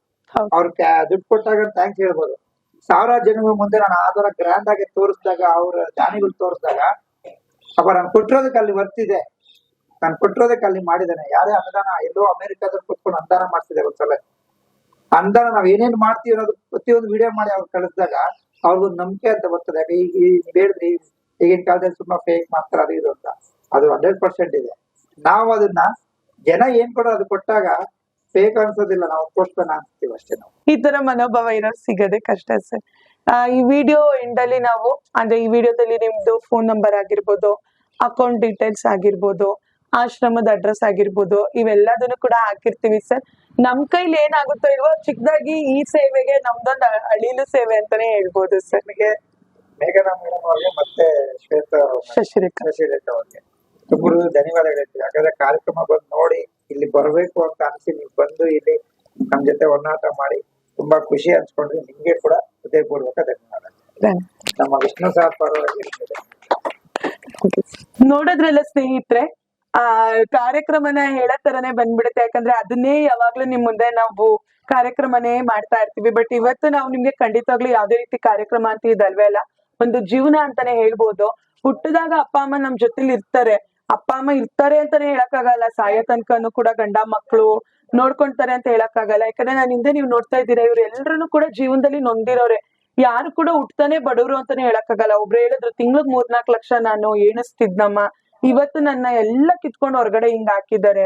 [SPEAKER 7] ಅವ್ರ ದುಡ್ಡು ಕೊಟ್ಟಾಗ ಥ್ಯಾಂಕ್ಸ್ ಹೇಳ್ಬೋದು. ಸಾವಿರ ಜನಗಳ ಮುಂದೆ ನಾನು ಆಧಾರ ಗ್ರ್ಯಾಂಡ್ ಆಗಿ ತೋರಿಸಿದಾಗ ಅವ್ರ ದಾನಿಗಳು ತೋರಿಸಿದಾಗ ಅಪ್ಪ ನಾನು ಕೊಟ್ಟಿರೋದಕ್ಕೆ ಅಲ್ಲಿ ವರ್ತಿದೆ ನಾನು ಕೊಟ್ಟಿರೋದಕ್ಕೆ ಅಲ್ಲಿ ಮಾಡಿದ್ದಾನೆ. ಯಾರೇ ಅನುದಾನ ಎಲ್ಲೋ ಅಮೆರಿಕಾದಲ್ಲಿ ಕೂತ್ಕೊಂಡು ಅನುದಾನ ಮಾಡ್ತಿದೆ ಒಂದ್ಸಲ. ಅನುದಾನ ನಾವ್ ಏನೇನ್ ಮಾಡ್ತೀವಿ ಅನ್ನೋದು ಪ್ರತಿಯೊಂದು ವಿಡಿಯೋ ಮಾಡಿ ಅವ್ರು ಕಳಿಸಿದಾಗ ಅವ್ರಿಗೊಂದು ನಂಬಿಕೆ ಅಂತ ಬರ್ತದೆ. ಈಗ ಹೇಳಿದ್ರಿ ಈಗಿನ ಕಾಲದಲ್ಲಿ ತುಂಬಾ ಫೇಕ್ ಮಾತ್ರ ಅದು ಇದು ಅಂತ. ಅದು ಹಂಡ್ರೆಡ್ ಪರ್ಸೆಂಟ್ ಇದೆ. ನಾವು ಅದನ್ನ ಜನ ಏನ್ ಕೊಡೋ ಅದು ಕೊಟ್ಟಾಗ ಫೇಕ್ ಅನ್ಸೋದಿಲ್ಲ. ನಾವು ಕೊಡ್ತಾನೆ ಅನ್ಸ್ತೀವಿ ಅಷ್ಟೇ ನಾವು.
[SPEAKER 2] ಈ ತರ ಮನೋಭಾವ ಇರೋರು ಸಿಗದೆ ಕಷ್ಟ ಸರ್. ಈ ವಿಡಿಯೋ ಎಂಡ್ ಅಲ್ಲಿ ನಾವು, ಅಂದ್ರೆ ಈ ವಿಡಿಯೋದಲ್ಲಿ ನಿಮ್ದು ಫೋನ್ ನಂಬರ್ ಆಗಿರ್ಬೋದು ಅಕೌಂಟ್ ಡೀಟೇಲ್ಸ್ ಆಗಿರ್ಬೋದು, ಆಶ್ರಮದ ಅಡ್ರೆಸ್ ಆಗಿರ್ಬೋದು, ಇವೆಲ್ಲದನ್ನು ಕೂಡ ಹಾಕಿರ್ತೀವಿ ಸರ್. ನಮ್ ಕೈಲಿ ಏನಾಗುತ್ತೋ ಇಲ್ವೋ ಚಿಕ್ಕದಾಗಿ ಈ ಸೇವೆಗೆ ನಮ್ದೊಂದು ಅಳಿಲು ಸೇವೆ ಅಂತಾನೆ ಹೇಳ್ಬೋದು ಸರ್.
[SPEAKER 7] ನನಗೆ ಮೇಘನಾ ಮೇಡಮ್ ಅವ್ರಿಗೆ ಮತ್ತೆ ಶ್ವೇತಾ
[SPEAKER 2] ಶಶಿರೇಖಾ.
[SPEAKER 7] ಶಶಿರೇಖಾ ಅವ್ರಿಗೆ. ತುಂಬರು ಧನ್ಯವಾದಗಳು ಹೇಳ್ತೀವಿ ಯಾಕಂದ್ರೆ ಕಾರ್ಯಕ್ರಮ ಬಂದು ನೋಡಿ ಇಲ್ಲಿ ಬರಬೇಕು ಅಂತ ಅನಿಸಿ ನೀವು ಬಂದು ಇಲ್ಲಿ ನಮ್ಮ ಜೊತೆ ಒನ್ನಾಟ ಮಾಡಿ ತುಂಬಾ ಖುಷಿ ಹಂಚ್ಕೊಂಡ್ರಿ ನಿಮ್ಗೆ ಕೂಡ ಹೃದಯಪೂರ್ವಕ ಧನ್ಯವಾದ ನಮ್ಮ ವಿಷ್ಣು ಸಹ ಪರವಾಗಿ ನಿಮ್ಗೆ
[SPEAKER 2] ನೋಡೋದ್ರಲ್ಲ ಸ್ನೇಹಿತರೆ ಆ, ಕಾರ್ಯಕ್ರಮನ ಹೇಳೋ ತರನೇ ಬಂದ್ಬಿಡುತ್ತೆ. ಯಾಕಂದ್ರೆ ಅದನ್ನೇ ಯಾವಾಗ್ಲೂ ನಿಮ್ ಮುಂದೆ ನಾವು ಕಾರ್ಯಕ್ರಮನೇ ಮಾಡ್ತಾ ಇರ್ತೀವಿ. ಬಟ್ ಇವತ್ತು ನಾವು ನಿಮ್ಗೆ ಖಂಡಿತವಾಗ್ಲೂ ಯಾವ್ದೇ ರೀತಿ ಕಾರ್ಯಕ್ರಮ ಅಂತ ಇದಲ್ವೇ ಅಲ್ಲ, ಒಂದು ಜೀವನ ಅಂತಾನೆ ಹೇಳ್ಬೋದು. ಹುಟ್ಟಿದಾಗ ಅಪ್ಪ, ಅಮ್ಮ ನಮ್ ಜೊತೆಲಿ ಇರ್ತಾರೆ. ಅಪ್ಪ, ಅಮ್ಮ ಇರ್ತಾರೆ ಅಂತಾನೆ ಹೇಳಕ್ಕಾಗಲ್ಲ. ಸಾಯೋ ತನಕನು ಕೂಡ ಗಂಡ ಮಕ್ಕಳು ನೋಡ್ಕೊಂತಾರೆ ಅಂತ ಹೇಳಕ್ಕಾಗಲ್ಲ. ಯಾಕಂದ್ರೆ ನಾನು ಹಿಂದೆ ನೀವು ನೋಡ್ತಾ ಇದ್ದೀರಾ ಇವ್ರು ಕೂಡ ಜೀವನದಲ್ಲಿ ನೊಂದಿರೋರೆ. ಯಾರು ಕೂಡ ಹುಟ್ಟತಾನೆ ಬಡವರು ಅಂತಾನೆ ಹೇಳಕ್ಕಾಗಲ್ಲ. ಒಬ್ರು ಹೇಳಿದ್ರು, ತಿಂಗ್ಳಗ್ ಮೂರ್ನಾಲ್ಕು ಲಕ್ಷ ನಾನು ಎಣಿಸ್ತಿದ್ನಮ್ಮ ಇವತ್ತು ನನ್ನ ಎಲ್ಲ ಕಿತ್ಕೊಂಡು ಹೊರಗಡೆ ಹಿಂಗ್ ಹಾಕಿದ್ದಾರೆ.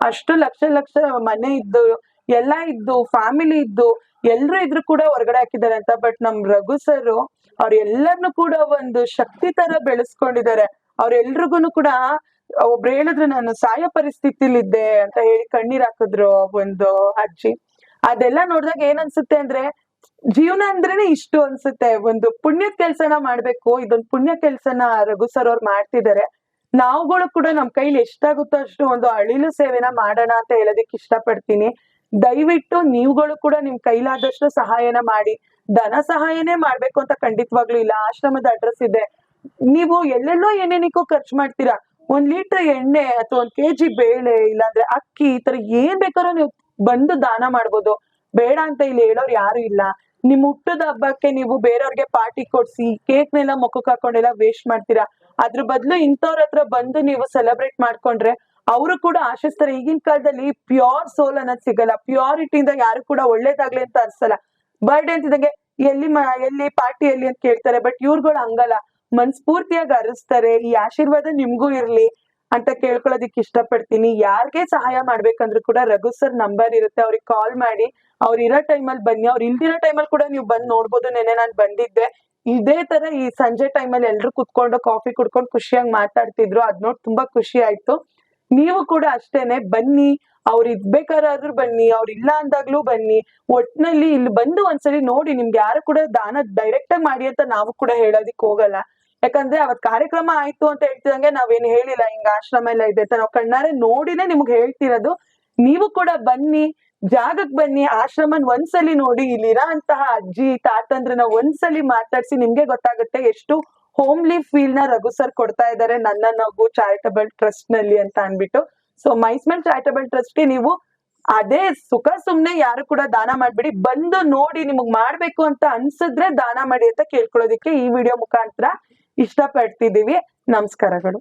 [SPEAKER 2] ಅಷ್ಟು ಲಕ್ಷ ಲಕ್ಷ ಮನೆ ಇದ್ದು, ಎಲ್ಲ ಇದ್ದು ಫ್ಯಾಮಿಲಿ ಇದ್ದು, ಎಲ್ರು ಇದ್ರು ಕೂಡ ಹೊರಗಡೆ ಹಾಕಿದ್ದಾರೆ ಅಂತ. ಬಟ್ ನಮ್ ರಘು ಸರ್ ಅವ್ರ ಎಲ್ಲರನ್ನು ಕೂಡ ಒಂದು ಶಕ್ತಿ ತರ ಬೆಳೆಸ್ಕೊಂಡಿದ್ದಾರೆ. ಅವ್ರೆಲ್ರಿಗೂನು ಕೂಡ ಒಬ್ರು ಹೇಳಿದ್ರು, ನಾನು ಸಾಯೋ ಪರಿಸ್ಥಿತಿಲಿದ್ದೆ ಅಂತ ಹೇಳಿ ಕಣ್ಣೀರ್ ಹಾಕಿದ್ರು ಒಂದು ಅಜ್ಜಿ. ಅದೆಲ್ಲ ನೋಡಿದಾಗ ಏನ್ ಅನ್ಸುತ್ತೆ ಅಂದ್ರೆ, ಜೀವನ ಅಂದ್ರೇನೆ ಇಷ್ಟು ಅನ್ಸುತ್ತೆ. ಒಂದು ಪುಣ್ಯದ ಕೆಲ್ಸನ ಮಾಡ್ಬೇಕು. ಇದೊಂದು ಪುಣ್ಯ ಕೆಲ್ಸನ ರಘು ಸರ್ ಅವ್ರು ಮಾಡ್ತಿದ್ದಾರೆ. ನಾವುಗಳು ಕೂಡ ನಮ್ ಕೈಲಿ ಎಷ್ಟಾಗುತ್ತೋ ಅಷ್ಟು ಒಂದು ಅಳಿಲು ಸೇವೆನ ಮಾಡೋಣ ಅಂತ ಹೇಳೋದಕ್ಕೆ ಇಷ್ಟಪಡ್ತೀನಿ. ದಯವಿಟ್ಟು ನೀವುಗಳು ಕೂಡ ನಿಮ್ ಕೈಲಾದಷ್ಟು ಸಹಾಯನ ಮಾಡಿ. ಧನ ಸಹಾಯನೇ ಮಾಡ್ಬೇಕು ಅಂತ ಖಂಡಿತವಾಗ್ಲೂ ಇಲ್ಲ. ಆಶ್ರಮದ ಅಡ್ರೆಸ್ ಇದೆ. ನೀವು ಎಲ್ಲೆಲ್ಲೋ ಏನೇನಿಕ್ಕೂ ಖರ್ಚು ಮಾಡ್ತೀರಾ? ಒಂದ್ ಲೀಟರ್ ಎಣ್ಣೆ ಅಥವಾ ಒಂದ್ ಕೆಜಿ ಬೇಳೆ, ಇಲ್ಲಾಂದ್ರೆ ಅಕ್ಕಿ, ಈ ತರ ಏನ್ ಬೇಕಾದ್ರೂ ನೀವು ಬಂದು ದಾನ ಮಾಡ್ಬೋದು. ಬೇಡ ಅಂತ ಇಲ್ಲಿ ಹೇಳೋರು ಯಾರು ಇಲ್ಲ. ನಿಮ್ ಹುಟ್ಟದ ಹಬ್ಬಕ್ಕೆ ನೀವು ಬೇರೆಯವ್ರಿಗೆ ಪಾರ್ಟಿ ಕೊಡ್ಸಿ, ಕೇಕ್ನೆಲ್ಲ ಮುಖಕ್ಕೆ ಹಾಕೊಂಡೆಲ್ಲ ವೇಸ್ಟ್ ಮಾಡ್ತೀರಾ? ಅದ್ರ ಬದಲು ಇಂಥವ್ರ ಹತ್ರ ಬಂದು ನೀವು ಸೆಲೆಬ್ರೇಟ್ ಮಾಡ್ಕೊಂಡ್ರೆ ಅವರು ಕೂಡ ಆಶಿಸ್ತಾರೆ. ಈಗಿನ ಕಾಲದಲ್ಲಿ ಪ್ಯೂರ್ ಸೋಲ್ ಅನ್ನೋದು ಸಿಗಲ್ಲ. ಪ್ಯೂರಿಟಿಯಿಂದ ಯಾರು ಕೂಡ ಒಳ್ಳೇದಾಗ್ಲಿ ಅಂತ ಅನ್ಸಲ್ಲ. ಬರ್ಡೇ ಅಂತಿದಂಗೆ ಎಲ್ಲಿ ಎಲ್ಲಿ ಪಾರ್ಟಿ ಎಲ್ಲಿ ಅಂತ ಕೇಳ್ತಾರೆ. ಬಟ್ ಇವ್ರುಗಳು ಹಂಗಲ್ಲ. ಮನ್ಸ್ಫೂರ್ತಿಯಾಗಿ ಅರಸ್ತಾರೆ. ಈ ಆಶೀರ್ವಾದ ನಿಮ್ಗೂ ಇರ್ಲಿ ಅಂತ ಕೇಳ್ಕೊಳ್ಳೋದಿಕ್ ಇಷ್ಟಪಡ್ತೀನಿ. ಯಾರ್ಗೆ ಸಹಾಯ ಮಾಡ್ಬೇಕಂದ್ರೂ ಕೂಡ ರಘು ಸರ್ ನಂಬರ್ ಇರುತ್ತೆ. ಅವ್ರಿಗೆ ಕಾಲ್ ಮಾಡಿ ಅವ್ರು ಇರೋ ಟೈಮಲ್ಲಿ ಬನ್ನಿ. ಅವ್ರು ಇಲ್ದಿರೋ ಟೈಮಲ್ಲಿ ಕೂಡ ನೀವು ಬಂದ್ ನೋಡ್ಬೋದು. ನೆನೆ ನಾನು ಬಂದಿದ್ದೆ. ಇದೇ ತರ ಈ ಸಂಜೆ ಟೈಮಲ್ಲಿ ಎಲ್ರು ಕುತ್ಕೊಂಡು ಕಾಫಿ ಕುಡ್ಕೊಂಡು ಖುಷಿಯಾಗಿ ಮಾತಾಡ್ತಿದ್ರು. ಅದ್ ನೋಡಿ ತುಂಬಾ ಖುಷಿ ಆಯ್ತು. ನೀವು ಕೂಡ ಅಷ್ಟೇನೆ ಬನ್ನಿ. ಅವ್ರು ಇದ್ಬೇಕಾದ್ರೂ ಬನ್ನಿ. ಅವ್ರು ಇಲ್ಲ ಅಂದಾಗ್ಲೂ ಬನ್ನಿ. ಒಟ್ನಲ್ಲಿ ಇಲ್ಲಿ ಬಂದು ಒಂದ್ಸಲಿ ನೋಡಿ, ನಿಮ್ಗೆ ಯಾರು ಕೂಡ ದಾನ ಡೈರೆಕ್ಟ್ ಆಗಿ ಮಾಡಿ ಅಂತ ನಾವು ಕೂಡ ಹೇಳೋದಿಕ್ ಹೋಗಲ್ಲ. ಯಾಕಂದ್ರೆ ಅವತ್ ಕಾರ್ಯಕ್ರಮ ಆಯ್ತು ಅಂತ ಹೇಳ್ತಿದಂಗೆ ನಾವೇನು ಹೇಳಿಲ್ಲ. ಹಿಂಗ ಆಶ್ರಮ ಎಲ್ಲ ಇದೆ ಅಂತ. ನಾವು ಕಣ್ಣಾರೆ ನೋಡಿನೇ ನಿಮ್ಗೆ ಹೇಳ್ತಿರೋದು. ನೀವು ಕೂಡ ಬನ್ನಿ. ಜಾಗಕ್ ಬನ್ನಿ, ಆಶ್ರಮನ್ ಒಂದ್ಸಲಿ ನೋಡಿ ಇಲ್ಲಿರೋ ಅಂತಹ ಅಜ್ಜಿ, ತಾತಂದ್ರನ್ನ ಒಂದ್ಸಲಿ ಮಾತಾಡ್ಸಿ ನಿಮ್ಗೆ ಗೊತ್ತಾಗುತ್ತೆ ಎಷ್ಟು ಹೋಮ್ಲಿ ಫೀಲ್ನ ರಘು ಸರ್ ಕೊಡ್ತಾ ಇದ್ದಾರೆ ನನ್ನ ನಗು ಚಾರಿಟಬಲ್ ಟ್ರಸ್ಟ್ನಲ್ಲಿ ಅಂತ ಅನ್ಬಿಟ್ಟು ಸೊ ಮೈಸ್ಮೆಲ್ ಚಾರಿಟಬಲ್ ಟ್ರಸ್ಟ್ಗೆ ನೀವು ಅದೇ ಸುಖ ಸುಮ್ನೆ ಯಾರು ಕೂಡ ದಾನ ಮಾಡ್ಬಿಡಿ. ಬಂದು ನೋಡಿ ನಿಮಗ್ ಮಾಡ್ಬೇಕು ಅಂತ ಅನ್ಸಿದ್ರೆ ದಾನ ಮಾಡಿ ಅಂತ ಕೇಳ್ಕೊಳ್ಳೋದಿಕ್ಕೆ ಈ ವಿಡಿಯೋ ಮುಖಾಂತರ ಇಷ್ಟಪಡ್ತಿದೀವಿ ನಮಸ್ಕಾರಗಳು.